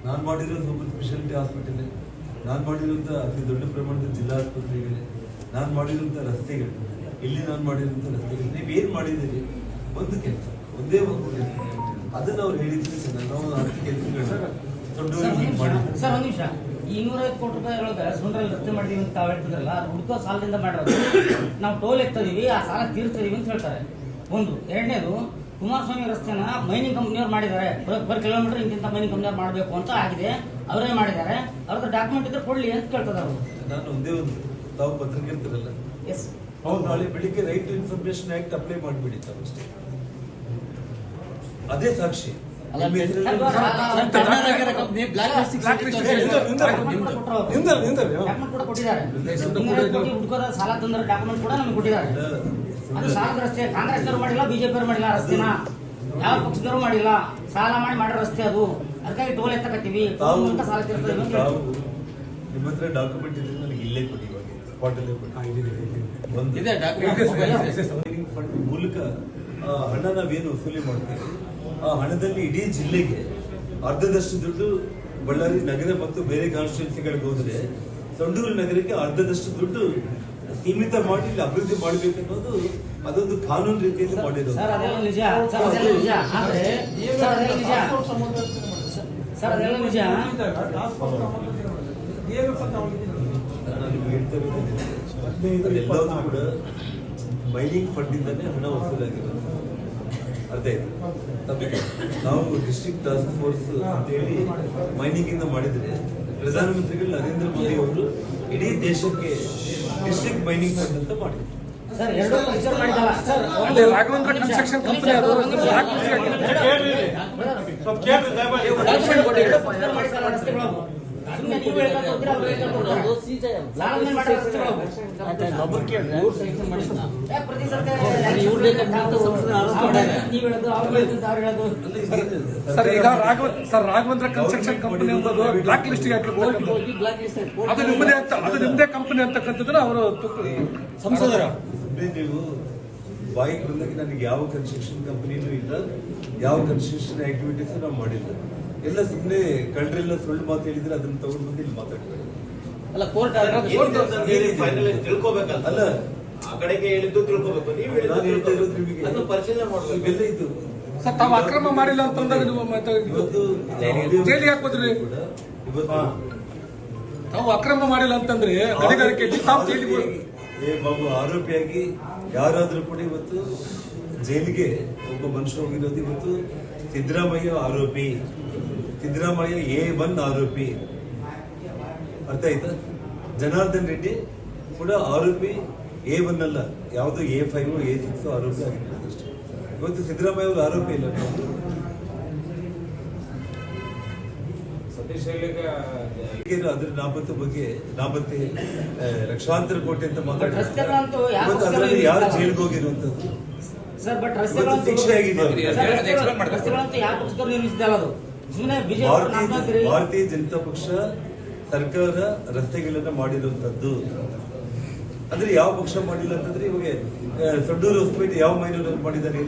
S2: ನಾನು ಮಾಡಿರೋ ಸೂಪರ್ ಸ್ಪೆಷಾಲಿಟಿ ಹಾಸ್ಪಿಟಲ್ ನಾನು ಮಾಡಿರುವಂಥ ಅತಿ ದೊಡ್ಡ ಪ್ರಮಾಣದ ಜಿಲ್ಲಾ ಆಸ್ಪತ್ರೆಗಳೇ. ನಾನು ಮಾಡಿರುವಂಥ ರಸ್ತೆಗಳು. ಇಲ್ಲಿ ನಾನು ಮಾಡಿರುವಂಥ ರಸ್ತೆಗಳು. ನೀವೇನು ಮಾಡಿದ್ದೀರಿ? ಒಂದು ಕೆಲಸ ಒಂದೇ ಒಂದು ಕೆಲಸ. ಅದನ್ನ ಅವ್ರು ಹೇಳಿದ್ರೆ ಚೆನ್ನಾಗಿ ನಾವು ಹತ್ತು ಕೆಲಸಗಳು
S4: ಸರ್,
S2: ದೊಡ್ಡವರಿಗೆ. ಮಾಡಿದ್ವಿ
S4: ಸರ್ ಒಂದು ನಿಮಿಷ. ಇನ್ನೂರೈವತ್ತು ಕೋಟಿ ರೂಪಾಯಿ ಒಳಗೆ ಸುಂಡ್ರಲ್ಲಿ ರಸ್ತೆ ಮಾಡಿದೀವಿ ಅಂತ ತಾವು ಹೇಳ್ತಿದ್ರಲ್ಲ ಅದು ಹುಡುಕೋ ಸಾಲದಿಂದ ಮಾಡೋದು ನಾವು ಟೋಲ್ ಎತ್ತದೀವಿ ಆ ಸಾಲ ತೀರ್ತೀವಿ ಅಂತ ಹೇಳ್ತಾರೆ. ಒಂದು. ಎರಡನೇದು ಕುಮಾರಸ್ವಾಮಿ ರಸ್ತೆನ ಮೈನಿಂಗ್ ಕಂಪ್ನಿಯವ್ರು ಮಾಡಿದ್ದಾರೆ. ಪರ್ ಕಿಲೋಮೀಟರ್ ಇಂತಿಂತ ಮೈನಿಂಗ್ ಕಂಪ್ನಿಯವ್ರು ಮಾಡಬೇಕು ಅಂತ ಆಗಿದೆ. ಅವರೇ ಮಾಡಿದ್ದಾರೆ. ಅವ್ರದ್ದು ಡಾಕ್ಯುಮೆಂಟ್ ಇದ್ರೆ ಕೊಡ್ಲಿ ಅಂತ ಕೇಳ್ತದ ಅವರು.
S2: ನಾನು ಒಂದೇ ಒಂದು ತಾವು ಪತ್ರಕರ್ತರಲ್ಲ
S4: ಎಸ್
S2: ಅವ್ರು ನಾಳೆ ಬೆಳಿಗ್ಗೆ right to information act apply ಮಾಡಿಬಿಡಿ ತಾವು ಅಷ್ಟೇ. ಅದೇ ಸಾಕ್ಷಿ.
S4: ಹುಡುಕೋದ ಸಾಲ ತಂದ್ರೆ ಡಾಕ್ಯುಮೆಂಟ್ ಕೂಡ ನಮ್ಗೆ ಕೊಟ್ಟಿದ್ದಾರೆ. ಅದು ಸಾಲದ ರಸ್ತೆ. ಕಾಂಗ್ರೆಸ್ನವರು ಮಾಡಿಲ್ಲ ಬಿಜೆಪಿ ಮಾಡಿಲ್ಲ ರಸ್ತೆನ. ಯಾವ ಪಕ್ಷದವರು ಮಾಡಿಲ್ಲ. ಸಾಲ ಮಾಡಿ ಮಾಡಿರೋ ರಸ್ತೆ ಅದು. ಅದಕ್ಕಾಗಿ ಟೋಲ್ ಎತ್ತಕತ್ತೀವಿ. ಸಾಲ.
S2: ನಿಮ್ಮ ಹತ್ರ ಡಾಕ್ಯುಮೆಂಟ್ ಇದ್ರೆ ನನಗೆ ಇಲ್ಲೇ ಕೊಡಿ ಇವಾಗ. ಸ್ಪಾಟ್ ಅಲ್ಲೇ ಕೊಡಿ. ಮೂಲಕ ಆ ಹಣ ನಾವೇನು ವಸೂಲಿ ಮಾಡ್ತೀವಿ? ಆ ಹಣದಲ್ಲಿ ಇಡೀ ಜಿಲ್ಲೆಗೆ ಅರ್ಧದಷ್ಟು ದುಡ್ಡು ಬಳ್ಳಾರಿ ನಗರ ಮತ್ತು ಬೇರೆ ಕಾನ್ಸ್ಟಿಟ್ಯೂನ್ಸಿಗಳಿಗೆ ಹೋದ್ರೆ ಸಂಡೂರು ನಗರಕ್ಕೆ ಅರ್ಧದಷ್ಟು ದುಡ್ಡು ಸೀಮಿತ ಮಾಡಿ ಇಲ್ಲಿ ಅಭಿವೃದ್ಧಿ ಮಾಡಬೇಕು ಅನ್ನೋದು ಅದೊಂದು ಕಾನೂನು ರೀತಿಯಲ್ಲಿ ಮಾಡಿರೋದು.
S4: ಸರ್ ಅದೆಲ್ಲ ನಿಜ? ಸರ್ ಅದೆಲ್ಲ ನಿಜ? ಆದ್ರೆ ಸರ್ ಅದೆಲ್ಲ ನಿಜ? ಸರ್ ಅದೆಲ್ಲ ನಿಜ?
S2: ನಾನು ನಿಮ್ಗೆ ಹೇಳ್ತಾ ಇರೋದು. ಕೂಡ ಮೈನಿಂಗ್ ಫಂಡ್ ಇಂದಾನೆ ಹಣ ವಸೂಲಾಗಿರೋದು ಅದೇ ತಮಗೆ ನಾವು ಡಿಸ್ಟ್ರಿಕ್ಟ್ ಟಾಸ್ಕ್ ಫೋರ್ಸ್ ಅಂತ ಹೇಳಿ. ಮೈನಿಂಗ್ ಇಂದ ಮಾಡಿದ್ರೆ ಪ್ರಧಾನಮಂತ್ರಿಗಳು ನರೇಂದ್ರ ಮೋದಿ ಅವರು ಇಡೀ ದೇಶಕ್ಕೆ ಡಿಸ್ಟ್ರಿಕ್ಟ್ ಮೈನಿಂಗ್ ಫಂಡ್ ಅಂತ ಮಾಡಿದ್ರು.
S4: ಸರ್
S5: ರಾಘವೇಂದ್ರ ಕನ್ಸ್ಟ್ರಕ್ಷನ್ ಕಂಪನಿ ಅದು. ಸರ್, ಈಗ Raghava sir, Raghavendra construction company ಅನ್ನೋದು ಬ್ಲಾಕ್ ಲಿಸ್ಟ್ ಅದು ನಿಮ್ಮದೇ ಅಂತ ಅದು ನಿಮ್ಮದೇ ಕಂಪನಿ ಅಂತಕ್ಕಂಥದ್ದನ್ನ ಅವರು ಸಂಸದರ.
S2: ನೀವು ಬಂದಾಗ ನನಗೆ ಯಾವ ಕನ್ಸ್ಟ್ರಕ್ಷನ್ ಕಂಪನಿನೂ ಇಲ್ಲ, ಯಾವ ಕನ್ಸ್ಟ್ರಕ್ಷನ್ ಆಕ್ಟಿವಿಟೀಸ್ ನಾವು ಮಾಡಿಲ್ಲ. ಎಲ್ಲ ಸುಮ್ಮನೆ ಕಳ್ಳರೆಲ್ಲ ಸುಳ್ಳು ಮಾತು ಹೇಳಿದ್ರೆ ಅದನ್ನ ತಗೊಂಡು ಬಂದು ಇಲ್ಲಿ ಮಾತಾಡ್ತಾರೆ.
S6: ಅಲ್ಲ ಕೋರ್ಟ್ ಫೈನಲ್ ತಿಳ್ಕೊಬೇಕಲ್ಲ?
S2: ಅಲ್ಲ.
S6: ಆ ಕಡೆಗೆ ಹೇಳಿದ್ದು ತಿಳ್ಕೋಬೇಕು. ನೀವು ಹೇಳಿದ್ದು ಪರಿಶೀಲನೆ ಮಾಡಬೇಕು.
S5: ಸರ್ ತಾವು ಅಕ್ರಮ ಮಾಡಿಲ್ಲ ಅಂತಂದಾಗ ನೀವು ಮತ್ತೆ
S2: ಇವತ್ತು
S5: ಜೈಲಿಗೆ
S2: ಇವತ್ತು
S5: ತಾವು ಅಕ್ರಮ ಮಾಡಿಲ್ಲ ಅಂತಂದ್ರೆ ಗಣಿಗಾರಿಕೆಯಲ್ಲಿ ತಾವು ಜೈಲಿಗೆ
S2: ಏ ಬಾಬು ಆರೋಪಿಯಾಗಿ ಯಾರಾದ್ರೂ ಕೂಡ ಇವತ್ತು ಜೈಲಿಗೆ ಒಬ್ಬ ಮನುಷ್ಯ ಹೋಗಿರೋದು ಇವತ್ತು ಸಿದ್ದರಾಮಯ್ಯ ಆರೋಪಿ. ಸಿದ್ದರಾಮಯ್ಯ ಎ ಒನ್ ಆರೋಪಿ. ಅರ್ಥ ಆಯ್ತಾ? ಜನಾರ್ದನ್ ರೆಡ್ಡಿ ಕೂಡ ಆರೋಪಿ ಎ ಒನ್ ಅಲ್ಲ ಯಾವುದು ಎ ಫೈವ್ ಎ ಸಿಕ್ಸ್ ಆರೋಪಿ ಆಗಿರ್ಬೋದು ಅಷ್ಟೇ. ಇವತ್ತು ಸಿದ್ದರಾಮಯ್ಯ ಅವರು ಆರೋಪಿ ಇಲ್ಲ. ಅದ್ರ ನಾಪತ್ತೆ ಬಗ್ಗೆ ನಾಪತ್ತೆ ಲಕ್ಷಾಂತರ ಕೋಟಿ ಅಂತ ಮಾತಾಡ್ತಾರೆ. ಅದರಲ್ಲಿ ಯಾರು ಜೈಲ್ಗೆ ಹೋಗಿರುವಂತದ್ದು ಶಿಕ್ಷೆ ಆಗಿದೆ ಭಾರತೀಯ ಜನತಾ ಪಕ್ಷ ಸರ್ಕಾರ ರಸ್ತೆಗಳನ್ನ ಮಾಡಿರುವಂತದ್ದು ಅಂದ್ರೆ ಯಾವ ಪಕ್ಷ ಮಾಡಿಲ್ಲ ಅಂತಂದ್ರೆ ಇವಾಗ ಸಡ್ಡೂರು ಹೊಸಪೇಟೆ ಯಾವ ಮೈನೂರಲ್ಲಿ ಮಾಡಿದ್ದಾರೆ?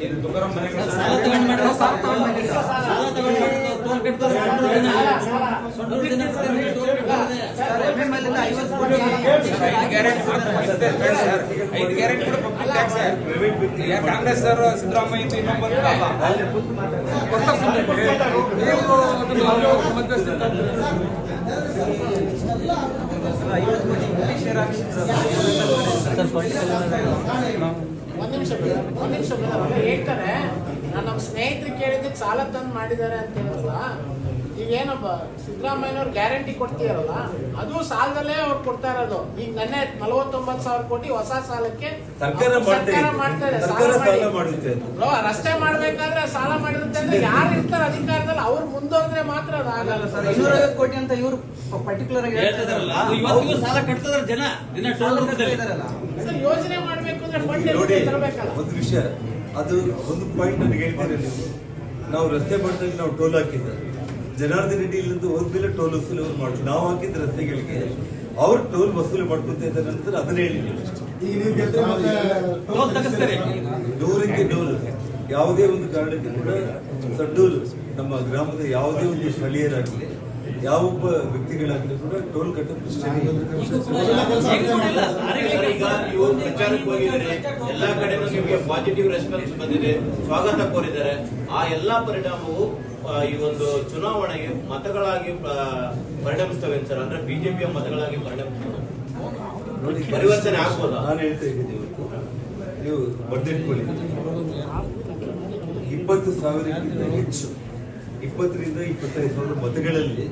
S7: ಕಾಂಗ್ರೆಸ್ ಸಿದ್ದರಾಮಯ್ಯ ಇದ್ದು
S8: ಒಂದ್ ನಿಮಿಷ ಒಂದ್ ನಿಮಿಷ ಹೇಳ್ತಾರೆ. ನಾನು ನಮ್ಮ ಸ್ನೇಹಿತರು ಕೇಳಿದ್ದಕ್ಕೆ ಸಾಲ ತಂದು ಮಾಡಿದ್ದಾರೆ ಅಂತ ಹೇಳಿದ್ರಲ್ಲ ಈಗ ಏನಪ್ಪ ಸಿದ್ದರಾಮಯ್ಯನವ್ರು ಗ್ಯಾರಂಟಿ ಕೊಡ್ತೀರಲ್ಲ ಅದು ಸಾಲದಲ್ಲೇ ಅವ್ರು ಕೊಡ್ತಾ ಇರೋದು. ಈಗ ನೆನ್ನೆ ನಲವತ್ತೊಂಬತ್ತು ಸಾವಿರ ಕೋಟಿ ಹೊಸ ಸಾಲಕ್ಕೆ
S2: ಸರ್ಕಾರ ಮಾಡ್ತಾ
S8: ಸರ್ಕಾರ
S2: ಇದೆ. ಸರ್ಕಾರ
S8: ಸಾಲ ಮಾಡಿ.
S2: ಮಾಡುತ್ತೆ
S8: ಬ್ರೋ, ರಸ್ತೆ ಮಾಡ್ಬೇಕಾದ್ರೆ ಸಾಲ ಮಾಡಿರುತ್ತೆ ಅಂದ್ರೆ ಯಾರು ಇರ್ತಾರೆ ಅಧಿಕಾರದಲ್ಲಿ? ಅವ್ರು ಮುಂದೋದ್ರೆ ಮಾತ್ರ ಅದು ಆಗಲ್ಲ ಸರ್.
S9: ಇನ್ನೂರೈವತ್ತು ಕೋಟಿ ಅಂತ ಇವರು ಪರ್ಟಿಕ್ಯುಲರ್ ಆಗಿ
S4: ಹೇಳ್ತಿದಾರಲ್ಲ. ಇವತ್ತಿಗೂ ಸಾಲ ಕಟ್ತಿದಾರೆ ಜನ. ದಿನ
S8: ಸರ್ ಯೋಜನೆ ಮಾಡ್ಬೇಕು ಅಂದ್ರೆ ಫಂಡ್ ತರಬೇಕಲ್ಲ?
S2: ಒಂದು ವಿಷಯ. ಅದು ಒಂದು ಪಾಯಿಂಟ್ ನನಗೆ ಹೇಳ್ತೀರಿ ನೀವು? ನಾವು ರಸ್ತೆ ಮಾಡಿದಾಗ ನಾವು ಟೋಲ್ ಹಾಕಿದ್ದ ಜನಾರ್ದನ್ ರೆಡ್ಡಿ ಇಲ್ಲಿಂದ ಹೋದ್ಮೇಲೆ ಟೋಲ್ ವಸೂಲಿ ಅವ್ರು ಮಾಡ್ತಾರೆ ನಾವು ಹಾಕಿದ ರಸ್ತೆಗಳಿಗೆ. ಅವ್ರು ಟೋಲ್ ವಸೂಲಿ ಮಾಡ್ಕೊತಾ ಇದ್ದಾರೆ ಅಂತ ಅದನ್ನ ಹೇಳಿ
S4: ಟೋಲ್ ತೆಗೆಸ್ತಾರೆ.
S2: ಡೋರಿಗೆ ಡೋಲ್. ಯಾವುದೇ ಒಂದು ಕಾರಣಕ್ಕೆ ಕೂಡ ಸಡ್ಡೂರು ನಮ್ಮ ಗ್ರಾಮದ ಯಾವುದೇ ಒಂದು ಸ್ಥಳೀಯರಾಗಲಿ ಯಾವೊಬ್ಬ ವ್ಯಕ್ತಿಗಳಾಗಲಿ ಕೂಡ ಟೋಲ್ ಕಟ್ಟೋ ಪ್ರಶ್ನೆ
S6: ಈಗ ನೀವು ಪ್ರಚಾರಕ್ಕೆ ಹೋಗಿದ್ದೀರಿ. ಎಲ್ಲಾ ಕಡೆ ನಿಮಗೆ ಪಾಸಿಟಿವ್ ರೆಸ್ಪಾನ್ಸ್ ಬಂದಿದೆ. ಸ್ವಾಗತ ಕೋರಿದ್ದಾರೆ. ಆ ಎಲ್ಲಾ ಪರಿಣಾಮವು ಈ ಒಂದು ಚುನಾವಣೆಗೆ ಮತಗಳಾಗಿ ಪರಿಣಮಿಸ್ತವೆ ಸರ್ ಅಂದ್ರೆ ಬಿಜೆಪಿಯ ಮತಗಳಾಗಿ ಪರಿಣಮಿಸ್ತವೆ
S2: ನೋಡಿ
S6: ಪರಿವರ್ತನೆ ಆಗ್ಬೋದಾ?
S2: ನಾನು ಹೇಳ್ತಾ ಇದ್ದೀನಿ ಇವತ್ತು ನೀವು ಬಡ್ಡಿಟ್ಕೊಳ್ಳಿ ಇಪ್ಪತ್ತು ಸಾವಿರಕ್ಕಿಂತ ಹೆಚ್ಚು ಇಪ್ಪತ್ತರಿಂದ ಇಪ್ಪತ್ತೈದು ಸಾವಿರ ಮತಗಳಲ್ಲಿ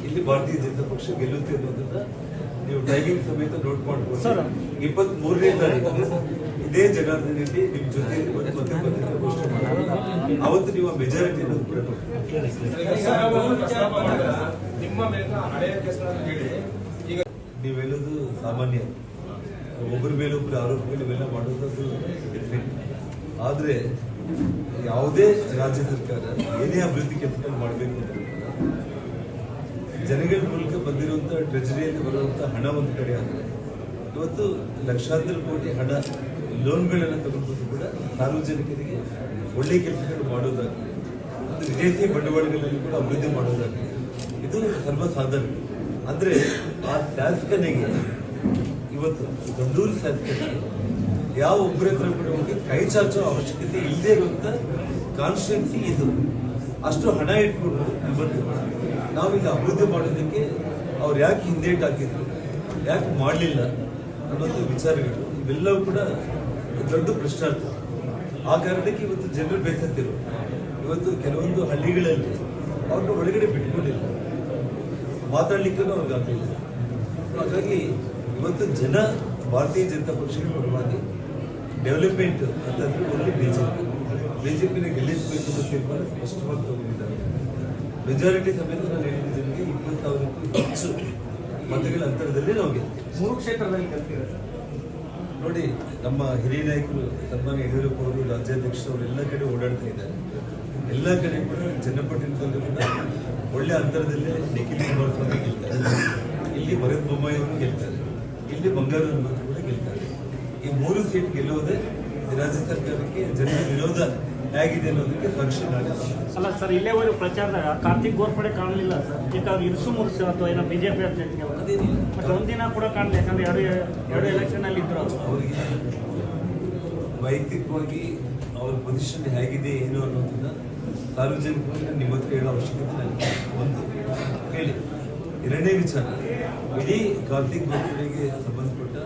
S2: ಇಲ್ಲಿ ಭಾರತೀಯ ಜನತಾ ಪಕ್ಷ ಗೆಲ್ಲುತ್ತೆ ಅನ್ನೋದನ್ನ ನೀವು ಟೈಮಿಂಗ್ ಸಮೇತ ನೋಟ್ ಮಾಡ್ಬೋದು ಇಪ್ಪತ್ತ್ ಮೂರನೇ ತಾರೀಕು ಇದೇ ಜನಾರ್ದನಲ್ಲಿ ನಿಮ್ ಜೊತೆ ಮತ್ತೆ. ಅವತ್ತು ನೀವು ಮೆಜಾರಿಟಿ
S7: ನಿಮ್ಮ ಹಳೆಯ ಕೇಸ್ಗಳನ್ನು ಹೇಳಿ ಈಗ
S2: ನೀವು ಹೇಳೋದು ಸಾಮಾನ್ಯ. ಒಬ್ಬರ ಮೇಲೆ ಒಬ್ಬರು ಮೇಲೆ ಇವೆಲ್ಲ ಮಾಡೋದು ಡಿಫ್ರೆಂಟ್ ಆದ್ರೆ ಯಾವುದೇ ರಾಜ್ಯ ಸರ್ಕಾರ ಏನೇ ಅಭಿವೃದ್ಧಿ ಕೆಲಸಗಳು ಮಾಡಬೇಕು ಅಂತ ಜನಗಳ ಮೂಲಕ ಬಂದಿರುವಂತ ಟ್ರೆಜರಿಯಲ್ಲಿ ಬರುವಂತ ಹಣ ಒಂದು ಕಡೆ ಆದರೆ ಇವತ್ತು ಲಕ್ಷಾಂತರ ಕೋಟಿ ಹಣ ಕೂಡ ಸಾರ್ವಜನಿಕರಿಗೆ ಒಳ್ಳೆ ಕೆಲಸಗಳು ಮಾಡೋದಾಗಲಿ ಮತ್ತು ವಿದೇಶಿ ಬಂಡವಾಳಗಳಲ್ಲಿ ಕೂಡ ಅಭಿವೃದ್ಧಿ ಮಾಡೋದಾಗಲಿ ಇದು ಸರ್ವಸಾಧಾರಣ. ಅಂದ್ರೆ ಆ ಶಾಸಕನಿಗೆ ಇವತ್ತು ಗಂಡೂರು ಶಾಸಕನಿಗೆ ಯಾವ ಒಬ್ಬರ ಹತ್ರ ಕೂಡ ಹೋಗಿ ಕೈ ಚಾಚೋ ಅವಶ್ಯಕತೆ ಇಲ್ಲದೆ ಇರುವಂತ ಕಾನ್ಸ್ಟಿಟ್ಯೂನ್ಸಿ ಇದು. ಅಷ್ಟು ಹಣ ಇಟ್ಕೊಂಡು ಇವತ್ತು ನಾವಿಲ್ಲಿ ಅಭಿವೃದ್ಧಿ ಮಾಡೋದಕ್ಕೆ ಅವ್ರು ಯಾಕೆ ಹಿಂದೇಟ್ ಹಾಕಿದ್ರು, ಯಾಕೆ ಮಾಡಲಿಲ್ಲ ಅನ್ನೋದು ವಿಚಾರಗಳು ಇವೆಲ್ಲವೂ ಕೂಡ ದೊಡ್ಡ ಪ್ರಶ್ನಾರ್ಥ ಆ ಕಾರಣಕ್ಕೆ ಇವತ್ತು ಜನರು ಬೇಸತ್ತಿರು. ಇವತ್ತು ಕೆಲವೊಂದು ಹಳ್ಳಿಗಳಲ್ಲಿ ಅವ್ರನ್ನ ಒಳಗಡೆ ಬಿಟ್ಕೊಂಡಿಲ್ಲ. ಮಾತಾಡ್ಲಿಕ್ಕೂ ಅವ್ರಿಗೆ ಆಗ್ತಿಲ್ಲ ಹಾಗಾಗಿ ಇವತ್ತು ಜನ ಭಾರತೀಯ ಜನತಾ ಪಕ್ಷದ ಪರವಾಗಿ ಡೆವಲಪ್ಮೆಂಟ್ ಅಂತಂದ್ರೆ ಒಂದು ಬಿಜೆಪಿ. ಬಿಜೆಪಿನ ಗೆಲ್ಲಿಸಬೇಕು ಅನ್ನೋ ತೀರ್ಮಾನ ಸ್ಪಷ್ಟವಾಗಿ ತಗೊಂಡಿದ್ದಾರೆ. ಮೆಜಾರಿಟಿ ಸಮೇತ ನಾನು ಹೇಳಿದ ಜನರಿಗೆ ಇಪ್ಪತ್ತು ಸಾವಿರಕ್ಕೂ ಹೆಚ್ಚು ಮತಗಳ ಅಂತರದಲ್ಲಿ ನಾವು ಗೆಲ್ತೀವಿ.
S9: ಮೂರು ಕ್ಷೇತ್ರದಲ್ಲಿ ಗೆಲ್ತಿದ್ದಾರೆ
S2: ನೋಡಿ, ನಮ್ಮ ಹಿರಿಯ ನಾಯಕರು, ಸನ್ಮಾನ್ಯ ಯಡಿಯೂರಪ್ಪ ಅವರು ರಾಜ್ಯಾಧ್ಯಕ್ಷರು ಎಲ್ಲ ಕಡೆ ಓಡಾಡ್ತಾ ಇದ್ದಾರೆ. ಎಲ್ಲ ಕಡೆ ಕೂಡ ಚನ್ನಪಟ್ಟಣದಲ್ಲಿ ಕೂಡ ಒಳ್ಳೆ ಅಂತರದಲ್ಲೇ ನಿಖಿಲ್ ಕುಮಾರಸ್ವಾಮಿ ಗೆಲ್ತಾರೆ. ಇಲ್ಲಿ ಭರತ್ ಬೊಮ್ಮಾಯಿ ಅವರು ಗೆಲ್ತಾರೆ. ಇಲ್ಲಿ ಬಂಗಾರ ಕೂಡ ಗೆಲ್ತಾರೆ. ಈ ಮೂರು ಸೀಟ್ ಗೆಲ್ಲುವುದೇ ರಾಜ್ಯ ಸರ್ಕಾರಕ್ಕೆ ಜನರ ವಿರೋಧ. ಹೇಗಿದೆ ಅನ್ನೋದಕ್ಕೆ ನಾಳೆ
S10: ಅಲ್ಲ ಸರ್ ಇಲ್ಲೇವರೆಗೂ ಪ್ರಚಾರದಾಗ ಕಾರ್ತಿಕ್ ಗೋರ್ಪಡೆ ಕಾಣಲಿಲ್ಲ ಸರ್. ಅವ್ರು ಇರಿಸು ಮುರಿಸು ಅಥವಾ ಏನೋ ಬಿಜೆಪಿ ಅಭ್ಯರ್ಥಿ ಮತ್ತೆ ಒಂದಿನ ಕೂಡ ಕಾಣಲಿ ಯಾಕಂದ್ರೆ ಎರಡು ಎರಡು ಎಲೆಕ್ಷನ್ ಅಲ್ಲಿ ಇದ್ರು ಅವರು.
S2: ಅವರಿಗೆ ವೈಯಕ್ತಿಕವಾಗಿ ಅವ್ರ ಪೊಸಿಷನ್ ಹೇಗಿದೆ ಏನು ಅನ್ನೋದನ್ನ ಸಾರ್ವಜನಿಕವಾಗಿ ನಾನು ನಿಮ್ಮ ಹತ್ರ ಹೇಳೋ ಅವಶ್ಯಕತೆ ನನಗೆ ಒಂದು ಹೇಳಿ. ಎರಡನೇ ವಿಚಾರ. ಇಡೀ ಕಾರ್ತಿಕ್ ಗೋರ್ಪಡೆಗೆ ಸಂಬಂಧಪಟ್ಟ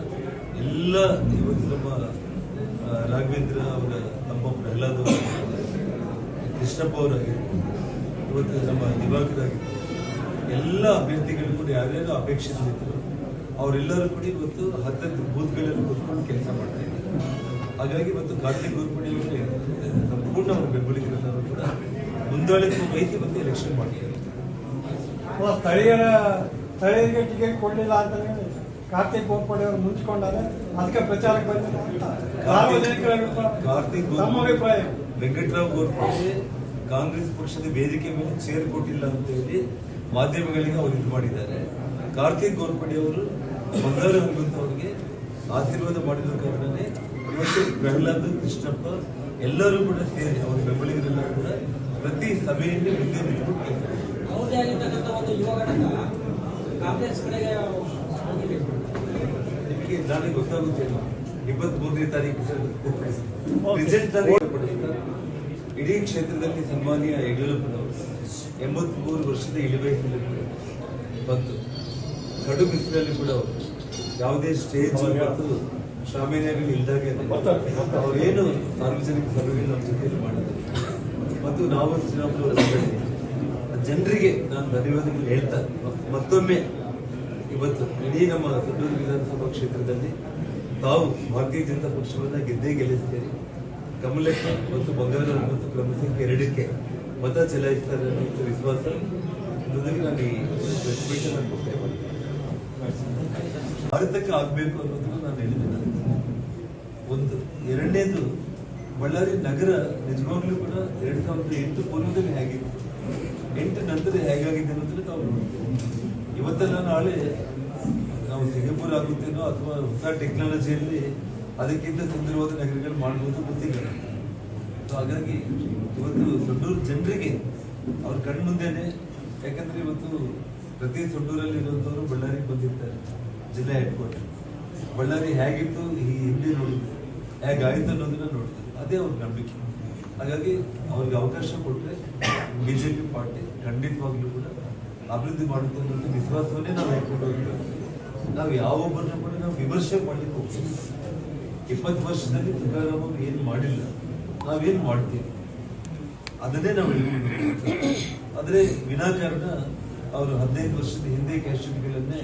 S2: ಎಲ್ಲ ಇವತ್ತು ನಮ್ಮ ರಾಘವೇಂದ್ರ ಅವರ ತಮ್ಮ ಪ್ರಹ್ಲಾದ್ ಕೃಷ್ಣಪ್ಪ ಅವರಾಗಿರ್ಬೋದು ಇವತ್ತು ನಮ್ಮ ದಿವಾಕರ್ ಎಲ್ಲ ಅಭ್ಯರ್ಥಿಗಳು ಕೂಡ ಯಾರ್ಯಾರು ಅಪೇಕ್ಷಿಸಿದ್ರು ಅವರೆಲ್ಲರೂ ಕೂಡ ಇವತ್ತು ಹತ್ತತ್ತು ಬೂತ್ಗಳಲ್ಲಿ ಕೂತ್ಕೊಂಡು ಕೆಲಸ ಮಾಡ್ತಾ ಇದ್ದಾರೆ. ಹಾಗಾಗಿ ಇವತ್ತು ಕಾರ್ತಿಕ್ ಗೋರ್ಪಡೆ ಸಂಪೂರ್ಣ ಅವರು ಬೆಂಬಲಿಗರೆಲ್ಲರೂ ಕೂಡ ಮುಂದಾಳತ್ವ ವಹಿಸಿ ಮತ್ತೆ ಎಲೆಕ್ಷನ್ ಮಾಡ್ತಾರೆ.
S3: ಸ್ಥಳೀಯರ, ಸ್ಥಳೀಯರಿಗೆ ಟಿಕೆಟ್ ಕೊಡಲಿಲ್ಲ ಅಂತ ಕಾರ್ತಿಕ್ ಗೋಪಡೆ ಅವರು ಮುಂಚ್ಕೊಂಡಾರೆ ಅದಕ್ಕೆ ಪ್ರಚಾರಕ್ಕೆ ಸಾರ್ವಜನಿಕರ ಅಭಿಪ್ರಾಯ.
S2: ಕಾರ್ತಿಕ್
S3: ತಮ್ಮ ಅಭಿಪ್ರಾಯ.
S2: ವೆಂಕಟರಾವ್ ಗೋರ್ಪಡೆ ಕಾಂಗ್ರೆಸ್ ಪಕ್ಷದ ವೇದಿಕೆ ಮೇಲೆ ಸೇರಿಕೊಟ್ಟಿಲ್ಲ ಅಂತ ಹೇಳಿ ಮಾಧ್ಯಮಗಳಿಗೆ ಅವರು ಇದು ಮಾಡಿದ್ದಾರೆ. ಕಾರ್ತಿಕ್ ಗೋರ್ಪಡೆ ಅವರು ಬಂಗಾರ ಅವರಿಗೆ ಆಶೀರ್ವಾದ ಮಾಡಿದ ಕಾರಣನೇ ಇವತ್ತು ಪ್ರಹ್ಲಾದ್ ಕೃಷ್ಣಪ್ಪ ಎಲ್ಲರೂ ಕೂಡ ಸೇರಿ ಅವರ ಬೆಂಬಲಿಗರೆಲ್ಲ ಕೂಡ ಪ್ರತಿ ಸಭೆಯಲ್ಲಿ ಮುಂದೆ
S4: ನಿಂತು ಕಾಂಗ್ರೆಸ್ ಕಡೆಗೆ
S2: ನಾಳೆ ಇಪ್ಪತ್ಮೂರನೇ ಇಪ್ಪತ್ತ್ ಮೂರನೇ ತಾರೀಕು ರಿಸಲ್ಟ್ ಇಡೀ ಕ್ಷೇತ್ರದಲ್ಲಿ ಸನ್ಮಾನ್ಯ ಯಡಿಯೂರಪ್ಪನವರು ಎಂಬತ್ತ್ ಮೂರು ವರ್ಷದ ಇಳಿವಯಸ್ಸಿನಲ್ಲಿ ಕೂಡ ಬಂತು ಕಡು ಬಿಸಿಲಲ್ಲಿ ಕೂಡ ಅವರು ಯಾವುದೇ ಸ್ಟೇಜ್ ಮತ್ತು ಶಾಮೀನಾಗಲಿ ಇಲ್ದಾಗೆ ಅವರೇನು ಸಾರ್ವಜನಿಕ ಸಭೆಗಳು ನಮ್ಮ ಜೊತೆಯಲ್ಲಿ ಮಾಡಿದ್ದಾರೆ ಮತ್ತು ನಾವು ಚುನಾವಣೆ ಜನರಿಗೆ ನಾನು ಧನ್ಯವಾದಗಳು ಹೇಳ್ತಾ ಮತ್ತೊಮ್ಮೆ ಇವತ್ತು ಇಡೀ ನಮ್ಮ ಸುಂದೂರು ವಿಧಾನಸಭಾ ಕ್ಷೇತ್ರದಲ್ಲಿ ತಾವು ಭಾರತೀಯ ಜನತಾ ಪಕ್ಷವನ್ನ ಗೆದ್ದೇ ಗೆಲ್ಲಿಸ್ತೀರಿ. ಕಮಲಕ್ಕೆ ಮತ್ತು ಬಂಗಾರ ಮತ್ತು ಕ್ರಮ ಸಂಖ್ಯೆ ಎರಡಕ್ಕೆ ಮತ ಚಲಾಯಿಸ್ತಾರೆ ಅನ್ನೋ ವಿಶ್ವಾಸ ಜೊತೆಗೆ ನಾನು ಈ ಪ್ರೆಸ್ ಮೀಟ್ ನಾನು ಕೊಟ್ಟೆ ಭಾರತಕ್ಕೆ ಆಗಬೇಕು ಅನ್ನೋದನ್ನು ನಾನು ಹೇಳಿದ್ದೇನೆ. ಒಂದು ಎರಡನೇದು ಬಳ್ಳಾರಿ ನಗರ ನಿಜವಾಗ್ಲೂ ಕೂಡ ಎರಡ್ ಸಾವಿರದ ಎಂಟು ಪೂರ್ವದಲ್ಲಿ ಹೇಗಿತ್ತು ಎಂಟು ನಂತರ ಹೇಗಾಗಿದೆ ಅನ್ನೋದನ್ನು ತಾವು ನೋಡ್ತೀವಿ. ಇವತ್ತೆಲ್ಲ ನಾಳೆ ನಾವು ಸಿಂಗಪುರ್ ಆಗುತ್ತೇನೋ ಅಥವಾ ಹೊಸ ಟೆಕ್ನಾಲಜಿಯಲ್ಲಿ ಅದಕ್ಕಿಂತ ಸುಂದರವಾದ ನಗರಗಳು ಮಾಡ್ಬೋದು ಗೊತ್ತಿಲ್ಲ. ಸೊ ಹಾಗಾಗಿ ಇವತ್ತು ಸೊಂಡೂರು ಜನರಿಗೆ ಅವ್ರ ಕಣ್ಣು ಮುಂದೆನೆ, ಯಾಕಂದ್ರೆ ಇವತ್ತು ಪ್ರತಿ ಸೊಂಡೂರಲ್ಲಿ ಇರುವಂಥವ್ರು ಬಳ್ಳಾರಿಗೆ ಬಂದಿರ್ತಾರೆ, ಜಿಲ್ಲಾ ಹೆಡ್ ಕ್ವಾರ್ಟರ್ ಬಳ್ಳಾರಿ ಹೇಗಿತ್ತು, ಈ ಹಿಂದೆ ನೋಡಿದ್ರು ಹೇಗಾಯ್ತು ಅನ್ನೋದನ್ನ ನೋಡ್ತಾರೆ ಅದೇ ಅವ್ರ ನಂಬಿಕೆ. ಹಾಗಾಗಿ ಅವ್ರಿಗೆ ಅವಕಾಶ ಕೊಟ್ಟರೆ ಬಿಜೆಪಿ ಪಾರ್ಟಿ ಖಂಡಿತವಾಗ್ಲೂ ಕೂಡ ಅಭಿವೃದ್ಧಿ ಮಾಡುತ್ತೆ ಅನ್ನೋದು ವಿಶ್ವಾಸವನ್ನೇ ನಾವು ಹೇಳ್ಕೊಂಡು ಹೋಗ್ಬೇಕು ನಾವು ಯಾವೊಬ್ಬರನ್ನ ಕೂಡ ನಾವು ವಿಮರ್ಶೆ ಮಾಡಲಿಕ್ಕೆ ಹೋಗ್ತೀವಿ. ಇಪ್ಪತ್ತು ವರ್ಷದಲ್ಲಿ ತುಕಾರಾಮ್ ಅವ್ರು ಏನು ಮಾಡಿಲ್ಲ, ನಾವೇನು ಮಾಡ್ತೀವಿ? ಅದನ್ನೇ ನಾವು ಹೇಳ್ಕೊಂಡು ಆದರೆ ವಿನಾಕಾರಣ ಅವರು ಹದಿನೈದು ವರ್ಷದ ಹಿಂದೆ ಕ್ಯಾಶನ್ಗಳನ್ನೇ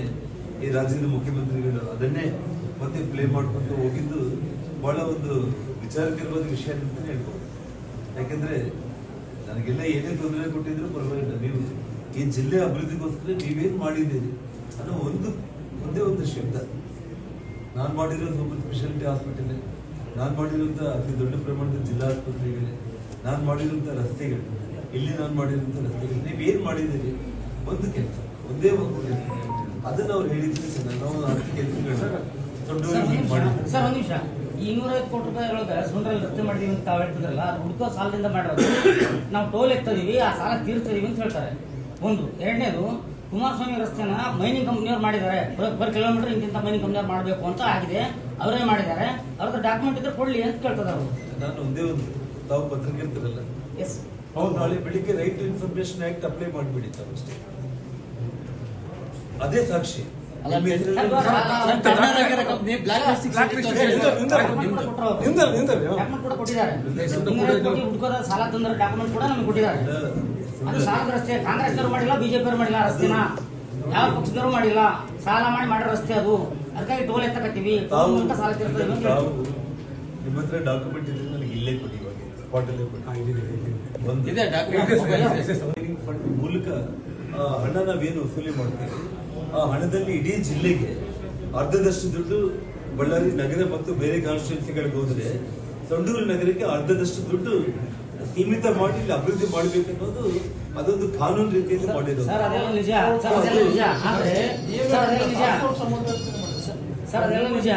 S2: ಈ ರಾಜ್ಯದ ಮುಖ್ಯಮಂತ್ರಿಗಳು ಅದನ್ನೇ ಮತ್ತೆ ಪ್ಲೇ ಮಾಡ್ಕೊಂಡು ಹೋಗಿದ್ದು ಬಹಳ ಒಂದು ವಿಚಾರಕರವಾದ ವಿಷಯ ಅಂತಲೇ ಹೇಳ್ಬೋದು. ಯಾಕೆಂದರೆ ನನಗೆಲ್ಲ ಏನೇ ತೊಂದರೆ ಕೊಟ್ಟಿದ್ರು ಪರವಾಗಿಲ್ಲ, ನೀವು ಈ ಜಿಲ್ಲೆ ಅಭಿವೃದ್ಧಿಗೋಸ್ಕರ ನೀವೇನು ಮಾಡಿದ್ದೀರಿ? ಅನ್ನೋ ಒಂದು ಒಂದೇ ಒಂದು ಶಬ್ದ. ನಾನು ಮಾಡಿರೋ ಸೂಪರ್ ಸ್ಪೆಷಾಲಿಟಿ ಹಾಸ್ಪಿಟಲ್ ನಾನು ಮಾಡಿರುವಂಥ ಅತಿ ದೊಡ್ಡ ಪ್ರಮಾಣದ ಜಿಲ್ಲಾ ಆಸ್ಪತ್ರೆಗಳೇ ನಾನು ಮಾಡಿರುವಂಥ ರಸ್ತೆಗಳು ಇಲ್ಲಿ ನಾನು ಮಾಡಿರುವಂಥ ರಸ್ತೆಗಳು ನೀವೇನು ಮಾಡಿದ್ದೀರಿ? ಒಂದು ಕೆಲಸ ಒಂದೇ ಒಂದು ಕೆಲಸ. ಅದನ್ನ ಅವ್ರು ಹೇಳಿದ್ರೆ ಸರ್ ನಾವು ಹತ್ತು ಕೆಲಸಗಳು
S4: ಸರ್
S2: ದೊಡ್ಡ ಮಾಡಿದ್ದೀವಿ
S4: ಸರ್ ಒಂದ್ ನಿಮಿಷ. ಕೋಟಿ ರೂಪಾಯಿ ಒಳಗೆ ಸುಂಡ್ರಲ್ಲಿ ರಸ್ತೆ ಮಾಡಿದೀವಿ ಅಂತ ತಾವು ಹೇಳ್ತಿದ್ರಲ್ಲ ಅದು ಹುಡುಕೋ ಸಾಲದಿಂದ ಮಾಡಿರೋದು ನಾವು ಟೋಲ್ ಎತ್ತದೀವಿ ಆ ಸಾಲ ತೀರ್ಸ್ತೀವಿ ಅಂತ ಹೇಳ್ತಾರೆ. ಒಂದು. ಎರಡನೇದು ಕುಮಾರಸ್ವಾಮಿ ರಸ್ತೆನ ಮೈನಿಂಗ್ ಕಂಪ್ನಿಯವ್ರು ಮಾಡಿದ್ದಾರೆ. ಪರ್ ಕಿಲೋಮೀಟರ್ ಇಂತಿಂತ ಮೈನಿಂಗ್ ಕಂಪ್ನಿಯವ್ರು ಮಾಡಬೇಕು ಅಂತ ಆಗಿದೆ. ಅವರೇ ಮಾಡಿದ್ದಾರೆ. ಅವ್ರದ್ದು ಡಾಕ್ಯುಮೆಂಟ್ ಇದ್ರೆ ಕೊಡಲಿ ಅಂತ ಕೇಳ್ತದವರು
S2: ನಾನು ಒಂದೇ ಒಂದು ತಾವು ಪತ್ರಕರ್ತರಲ್ಲ
S4: ಎಸ್
S2: ಅವ್ರು ನಾಳೆ ಬೆಳಿಗ್ಗೆ right to information act apply ಮಾಡಿಬಿಡಿ ತಾವಷ್ಟೇ ಅಷ್ಟೇ. ಅದೇ ಸಾಕ್ಷಿ.
S4: ಸಾಲ ತಂದ್ರೆ ಡಾಕ್ಯುಮೆಂಟ್ ಕೂಡ ನಮ್ಗೆ ಕೊಟ್ಟಿದ್ದಾರೆ. ಅದು ಸಾಲದ ರಸ್ತೆ. ಕಾಂಗ್ರೆಸ್ನವರು ಮಾಡಿಲ್ಲ ಬಿಜೆಪಿ ಮಾಡಿಲ್ಲ ರಸ್ತೆನ. ಯಾವ ಪಕ್ಷದವರು ಮಾಡಿಲ್ಲ. ಸಾಲ ಮಾಡಿ ಮಾಡಿರೋ ರಸ್ತೆ ಅದು. ಅದಕ್ಕಾಗಿ ಟೋಲ್ ಎತ್ತಕತ್ತೀವಿ. ಸಾಲ ತೀರ್ತದೆ ಅಂತ
S2: ನಿಮ್ಮ ಹತ್ರ ಡಾಕ್ಯುಮೆಂಟ್ ಇದ್ರೆ ನನಗೆ ಇಲ್ಲೇ ಕೊಡಿ ಇವಾಗ. ಸ್ಪಾಟಲ್ಲೇ ಕೊಡಿ.
S5: ಇದೆ
S2: Saving fund ಮೂಲಕ ಆ ಹಣ ನಾವೇನು ವಸೂಲಿ ಮಾಡ್ತೀವಿ? ಆ ಹಣದಲ್ಲಿ ಇಡೀ ಜಿಲ್ಲೆಗೆ ಅರ್ಧದಷ್ಟು ದುಡ್ಡು ಬಳ್ಳಾರಿ ನಗರ ಮತ್ತು ಬೇರೆ ಕಾನ್ಸ್ಟಿಟ್ಯೂನ್ಸಿಗಳಿಗೆ ಹೋದ್ರೆ ಸಂಡೂರು ನಗರಕ್ಕೆ ಅರ್ಧದಷ್ಟು ದುಡ್ಡು ಸೀಮಿತ ಮಾಡಿ ಇಲ್ಲಿ ಅಭಿವೃದ್ಧಿ ಮಾಡಬೇಕು ಅನ್ನೋದು ಅದೊಂದು ಕಾನೂನು ರೀತಿಯಲ್ಲಿ ಮಾಡಿರೋದು
S4: ಸರ್ ಅದೆಲ್ಲ ನಿಜ ಸರ್ ಅದೆಲ್ಲ ನಿಜ ಆದ್ರೆ ಸರ್ ನಿಜ ಸರ್ ಅದೆಲ್ಲ ನಿಜ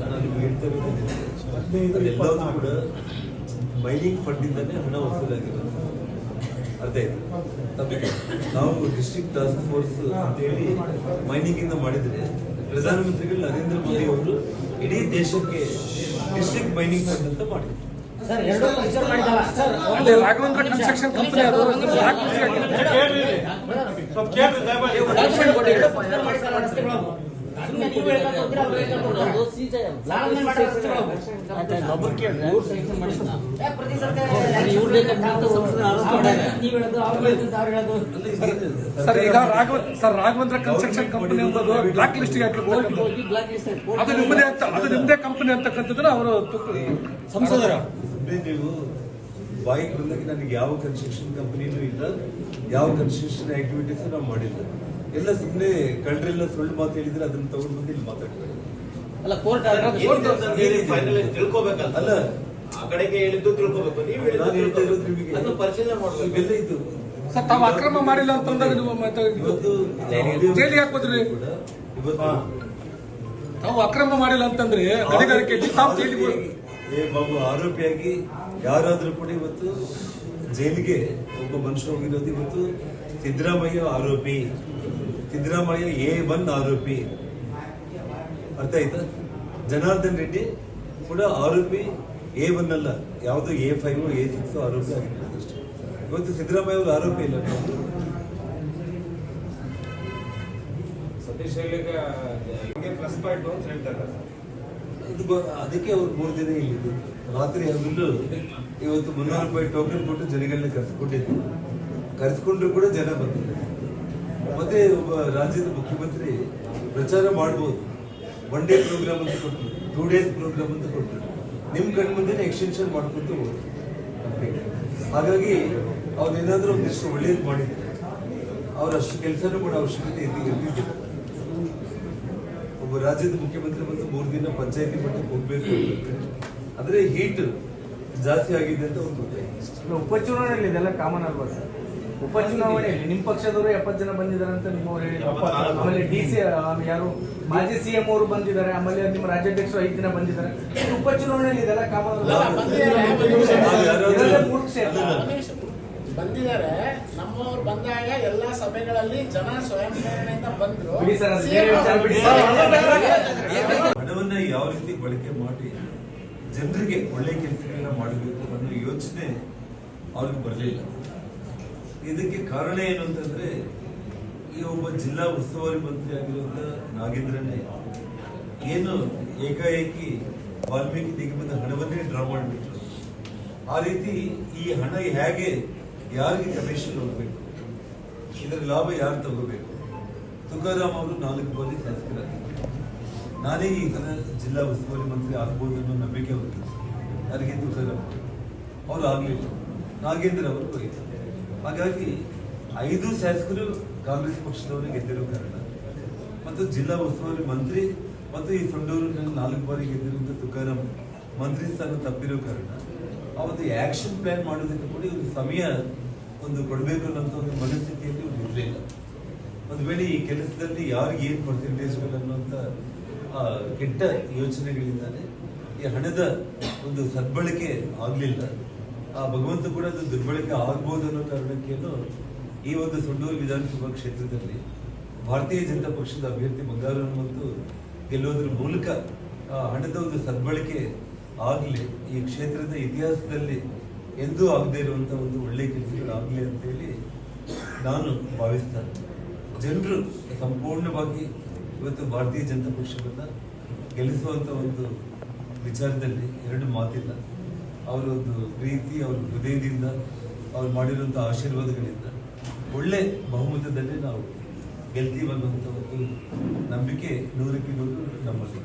S2: ನಾನು ನಿಮ್ಗೆ ಹೇಳ್ತಾ ಇರೋದು ಅದೆಲ್ಲವೂ ಕೂಡ ಮೈನಿಂಗ್ ಫಂಡ್ ಇಂದಾನೆ ಹಣ ವಸೂಲಾಗಿರೋದು ಅದೇ ತಮಗೆ ನಾವು ಡಿಸ್ಟ್ರಿಕ್ಟ್ ಟಾಸ್ಕ್ ಫೋರ್ಸ್ ಅಂತೇಳಿ ಮೈನಿಂಗ್ ಇಂದ ಮಾಡಿದ್ರೆ ಪ್ರಧಾನಮಂತ್ರಿಗಳು ನರೇಂದ್ರ ಮೋದಿ ಅವರು ಇಡೀ ದೇಶಕ್ಕೆ ಡಿಸ್ಟ್ರಿಕ್ಟ್ ಮೈನಿಂಗ್ ಫಂಡ್ ಅಂತ ಮಾಡಿದ್ರು.
S5: ರಾಘವೇಂದ್ರ ಕನ್ಸ್ಟ್ರಕ್ಷನ್ ಕಂಪನಿ ಅದು ಬ್ಲಾಕ್ ಸರ್, ಈಗ Raghava sir, Raghavendra construction company ಅನ್ನೋದು ಬ್ಲಾಕ್ ಲಿಸ್ಟ್ ಅದು ನಿಮ್ಮದೇ ಅಂತ ಅದು ನಿಮ್ಮದೇ ಕಂಪನಿ ಅಂತಕ್ಕಂಥದ್ದನ್ನ ಅವರು ಸಂಸದರ.
S2: ನೀವು ಬಾಯಿಗೆ ಬಂದಾಗ ನನಗೆ ಯಾವ ಕನ್ಸ್ಟ್ರಕ್ಷನ್ ಕಂಪನಿನೂ ಇಲ್ಲ, ಯಾವ ಕನ್ಸ್ಟ್ರಕ್ಷನ್ ಆಕ್ಟಿವಿಟೀಸ್ ನಾವು ಮಾಡಿಲ್ಲ. ಎಲ್ಲ ಸುಮ್ಮನೆ ಕಳ್ಳರೆಲ್ಲ ಸುಳ್ಳು ಮಾತು ಹೇಳಿದ್ರೆ ಅದನ್ನ ತಗೊಂಡು ಬಂದು ಇಲ್ಲಿ ಮಾತಾಡ್ಬೇಕು
S6: ಅಲ್ಲ ಕೋರ್ಟ್ ತಿಳ್ಕೋಬೇಕಲ್ಲ
S2: ಅಲ್ಲ.
S6: ಆ ಕಡೆಗೆ ಹೇಳಿದ್ದು ತಿಳ್ಕೋಬೇಕು ನೀವು ಹೇಳಿದ್ದು ಪರಿಶೀಲನೆ ಮಾಡ್ಬೇಕು.
S2: ಇವೆಲ್ಲ ಇದು.
S5: ಸರ್ ತಾವು ಅಕ್ರಮ ಮಾಡಿಲ್ಲ ಅಂತಂದ್ರೆ ನೀವು
S2: ಇವತ್ತು
S5: ಜೈಲಿಗೆ ಹಾಕೋದ್ರಿ ತಾವು ಅಕ್ರಮ ಮಾಡಿಲ್ಲ ಅಂತಂದ್ರೆ ಗಣಿಗಾರಿಕೆಯಲ್ಲಿ ತಾವು ಜೈಲಿಗೆ
S2: ಏ ಬಾಬು ಆರೋಪಿಯಾಗಿ ಯಾರಾದ್ರೂ ಕೂಡ ಇವತ್ತು ಜೈಲಿಗೆ ಒಬ್ಬ ಮನುಷ್ಯ ಹೋಗಿರೋದು ಇವತ್ತು ಸಿದ್ದರಾಮಯ್ಯ ಆರೋಪಿ. ಸಿದ್ದರಾಮಯ್ಯ ಎ ಒನ್ ಆರೋಪಿ. ಅರ್ಥ ಆಯ್ತಾ? ಜನಾರ್ದನ್ ರೆಡ್ಡಿ ಕೂಡ ಆರೋಪಿ ಎ ಒನ್ ಅಲ್ಲ ಯಾವುದು ಎ ಫೈವ್ ಎ ಸಿಕ್ಸ್ ಆರೋಪಿ ಅಷ್ಟೇ. ಇವತ್ತು ಸಿದ್ದರಾಮಯ್ಯ ಅವರು ಆರೋಪಿ ಇಲ್ಲ.
S7: ಸತೀಶ್ ಪ್ಲಸ್ ಪಾಯಿಂಟ್ ಅಂತ ಹೇಳ್ತಾರೆ.
S2: ಅದಕ್ಕೆ ಅವ್ರು ಮೂರು ದಿನ ಇಲ್ಲಿದ್ದು ರಾತ್ರಿ ಹಗಲು ಇವತ್ತು ಮುನ್ನೂರು ರೂಪಾಯಿ ಟೋಕನ್ ಕೊಟ್ಟು ಜನಗಳನ್ನ ಕರೆಸ್ಕೊಂಡಿದ್ರು. ಕರೆಸ್ಕೊಂಡ್ರು ಕೂಡ ಜನ ಬಂದಿಲ್ಲ ಮತ್ತೆ ಒಬ್ಬ ರಾಜ್ಯದ ಮುಖ್ಯಮಂತ್ರಿ ಪ್ರಚಾರ ಮಾಡ್ಬೋದು. ಒನ್ ಡೇ ಪ್ರೋಗ್ರಾಮ್ ಅಂತ ಕೊಟ್ಟರು ಟೂ ಡೇಸ್ ಪ್ರೋಗ್ರಾಮ್ ಅಂತ ಕೊಟ್ಟರು ನಿಮ್ ಕಣ್ ಮುಂದೆ ಎಕ್ಸ್ಟೆನ್ಷನ್ ಮಾಡ್ಕೊಂತ ಹೋದ್ರು. ಹಾಗಾಗಿ ಅವ್ರೇನಾದ್ರೂ ಒಂದಿಷ್ಟು ಒಳ್ಳೇದು ಮಾಡಿದ್ರು ಅವ್ರ ಅಷ್ಟು ಕೆಲಸನೂ ಮಾಡೋ ಅವಶ್ಯಕತೆ ಇಲ್ಲಿ ಇರ್ತಿದ್ದಿಲ್ಲ ಒಬ್ಬ ರಾಜ್ಯದ ಮುಖ್ಯಮಂತ್ರಿ ಬಂದು ಮೂರು ದಿನ ಪಂಚಾಯತಿ ಮಟ್ಟಕ್ಕೆ ಹೋಗ್ಬೇಕು. ಅಂದ್ರೆ ಹೀಟ್ ಜಾಸ್ತಿ ಆಗಿದೆ ಅಂತ ಒಂದು
S9: ಉಪಚುನಾವಣೆಯಲ್ಲಿ ಇದೆಲ್ಲ ಕಾಮನ್ ಅಲ್ವಾ ಉಪಚುನಾವಣೆಯಲ್ಲಿ ನಿಮ್ಮ ಪಕ್ಷದವರು ಎಪ್ಪತ್ತು ಜನ ಬಂದಿದ್ದಾರೆ ಅಂತ ನಿಮ್ಮವ್ರು ಹೇಳಿದ್ರು ಆಮೇಲೆ ಡಿ ಸಿ ಯಾರು? ಮಾಜಿ ಸಿಎಂ ಅವರು ಬಂದಿದ್ದಾರೆ. ಆಮೇಲೆ ನಿಮ್ಮ ರಾಜ್ಯಾಧ್ಯಕ್ಷರು ಐದು ದಿನ ಬಂದಿದ್ದಾರೆ. ಉಪಚುನಾವಣೆಯಲ್ಲಿ ಇದೆಲ್ಲ ಕಾಮನ್
S8: ಬಂದಿದ್ದಾರೆ, ನಮ್ಮವ್ರು ಬಂದಾಗ ಎಲ್ಲಾ ಸಭೆಗಳಲ್ಲಿ ಜನ ಸ್ವಯಂ ಪ್ರೇರಣೆಯಿಂದ ಬಂದ್ರು.
S2: ಹಣವನ್ನ ಯಾವ ರೀತಿ ಬಳಕೆ ಮಾಡಿ ಜನರಿಗೆ ಒಳ್ಳೆ ಕೆಲಸಗಳನ್ನ ಮಾಡಬೇಕು ಅನ್ನೋ ಯೋಚನೆ ಅವ್ರಿಗೆ ಬರಲಿಲ್ಲ. ಇದಕ್ಕೆ ಕಾರಣ ಏನು ಅಂತಂದ್ರೆ, ಈ ಒಬ್ಬ ಜಿಲ್ಲಾ ಉಸ್ತುವಾರಿ ಮಂತ್ರಿ ಆಗಿರುವಂತ ನಾಗೇಂದ್ರನೇ, ಏನು ಏಕಾಏಕಿ ವಾಲ್ಮೀಕಿ ನಿಗಮದ ಹಣವನ್ನೇ ಡ್ರಾ ಮಾಡಿಬಿಟ್ರು. ಆ ರೀತಿ ಈ ಹಣ ಹೇಗೆ, ಯಾರಿಗೆ ಕಮಿಷನ್ ಹೋಗ್ಬೇಕು ಇದರ ಲಾಭ ಯಾರು ತಗೋಬೇಕು? ತುಕಾರಾಮ್ ಅವರು ನಾಲ್ಕು ಬಾರಿ ಶಾಸಕರಾಗಿದ್ದರು ನಾನೇ ಈ ಸಲ ಜಿಲ್ಲಾ ಉಸ್ತುವಾರಿ ಮಂತ್ರಿ ಆಗ್ಬೋದು ಅನ್ನೋ ನಂಬಿಕೆ ಅವ್ರಿಗೆ. ಯಾರಿಗೆ ತುಕಾರಾಮ್ ಅವರು? ಆಗಲಿಲ್ಲ. ನಾಗೇಂದ್ರ ಅವರು ಹೋಗಿದ್ದಾರೆ ಹಾಗಾಗಿ ಐದು ಶಾಸಕರು ಕಾಂಗ್ರೆಸ್ ಪಕ್ಷದವರು ಗೆದ್ದಿರೋ ಕಾರಣ ಮತ್ತು ಜಿಲ್ಲಾ ಉಸ್ತುವಾರಿ ಮಂತ್ರಿ ಮತ್ತು ಈ ಸೊಂಡೂರಿನಲ್ಲಿ ನಾಲ್ಕು ಬಾರಿ ಗೆದ್ದಿರುವಂಥ ತುಕಾರಾಮ್ ಮಂತ್ರಿ ಸ್ಥಾನ ತಪ್ಪಿರೋ ಕಾರಣ ಅವತ್ತು ಆ್ಯಕ್ಷನ್ ಪ್ಲಾನ್ ಮಾಡೋದಕ್ಕೆ ಕೂಡ ಒಂದು ಸಮಯ ಒಂದು ಕೊಡಬೇಕು ಅನ್ನೋಂಥ ಒಂದು ಮನಸ್ಥಿತಿಯಲ್ಲಿ ಇವ್ರು ಇರಲಿಲ್ಲ ಒಂದು ವೇಳೆ ಈ ಕೆಲಸದಲ್ಲಿ ಯಾರಿಗೆ ಏನು ಪರ್ಸೆಂಟೇಜ್ಗಳು ಆ, ಕೆಟ್ಟ ಯೋಚನೆಗಳಿಂದಾನೆ ಈ ಹಣದ ಒಂದು ಸದ್ಬಳಕೆ ಆಗ್ಲಿಲ್ಲ ಆ ಭಗವಂತ ಕೂಡ ಅದು ದುರ್ಬಳಕೆ ಆಗ್ಬೋದು ಅನ್ನೋ ಕಾರಣಕ್ಕೇನು ಈ ಒಂದು ಸುಂಡೂರು ವಿಧಾನಸಭಾ ಕ್ಷೇತ್ರದಲ್ಲಿ ಭಾರತೀಯ ಜನತಾ ಪಕ್ಷದ ಅಭ್ಯರ್ಥಿ ಬಂಗಾರ ಮತ್ತು ಗೆಲ್ಲೋದ್ರ ಮೂಲಕ ಹಣದ ಒಂದು ಸದ್ಬಳಕೆ ಆಗಲಿ, ಈ ಕ್ಷೇತ್ರದ ಇತಿಹಾಸದಲ್ಲಿ ಎಂದೂ ಆಗದೇ ಇರುವಂತ ಒಂದು ಒಳ್ಳೆ ಕೆಲಸಗಳಾಗಲಿ ಅಂತೇಳಿ ನಾನು ಭಾವಿಸ್ತೇನೆ. ಜನರು ಸಂಪೂರ್ಣವಾಗಿ ಇವತ್ತು ಭಾರತೀಯ ಜನತಾ ಪಕ್ಷವನ್ನು ಗೆಲ್ಲಿಸುವಂತ ಒಂದು ವಿಚಾರದಲ್ಲಿ ಎರಡು ಮಾತಿಲ್ಲ. ಅವರ ಒಂದು ಪ್ರೀತಿ ಅವರ ಹೃದಯದಿಂದ ಅವ್ರು ಮಾಡಿರುವಂಥ ಆಶೀರ್ವಾದಗಳಿಂದ ಒಳ್ಳೆ ಬಹುಮತದಲ್ಲಿ ನಾವು ಗೆಲ್ತಿ ಅನ್ನುವಂಥ ಒಂದು ನಂಬಿಕೆ ನೂರಕ್ಕೆ ನೂರು ನಮ್ಮಲ್ಲಿ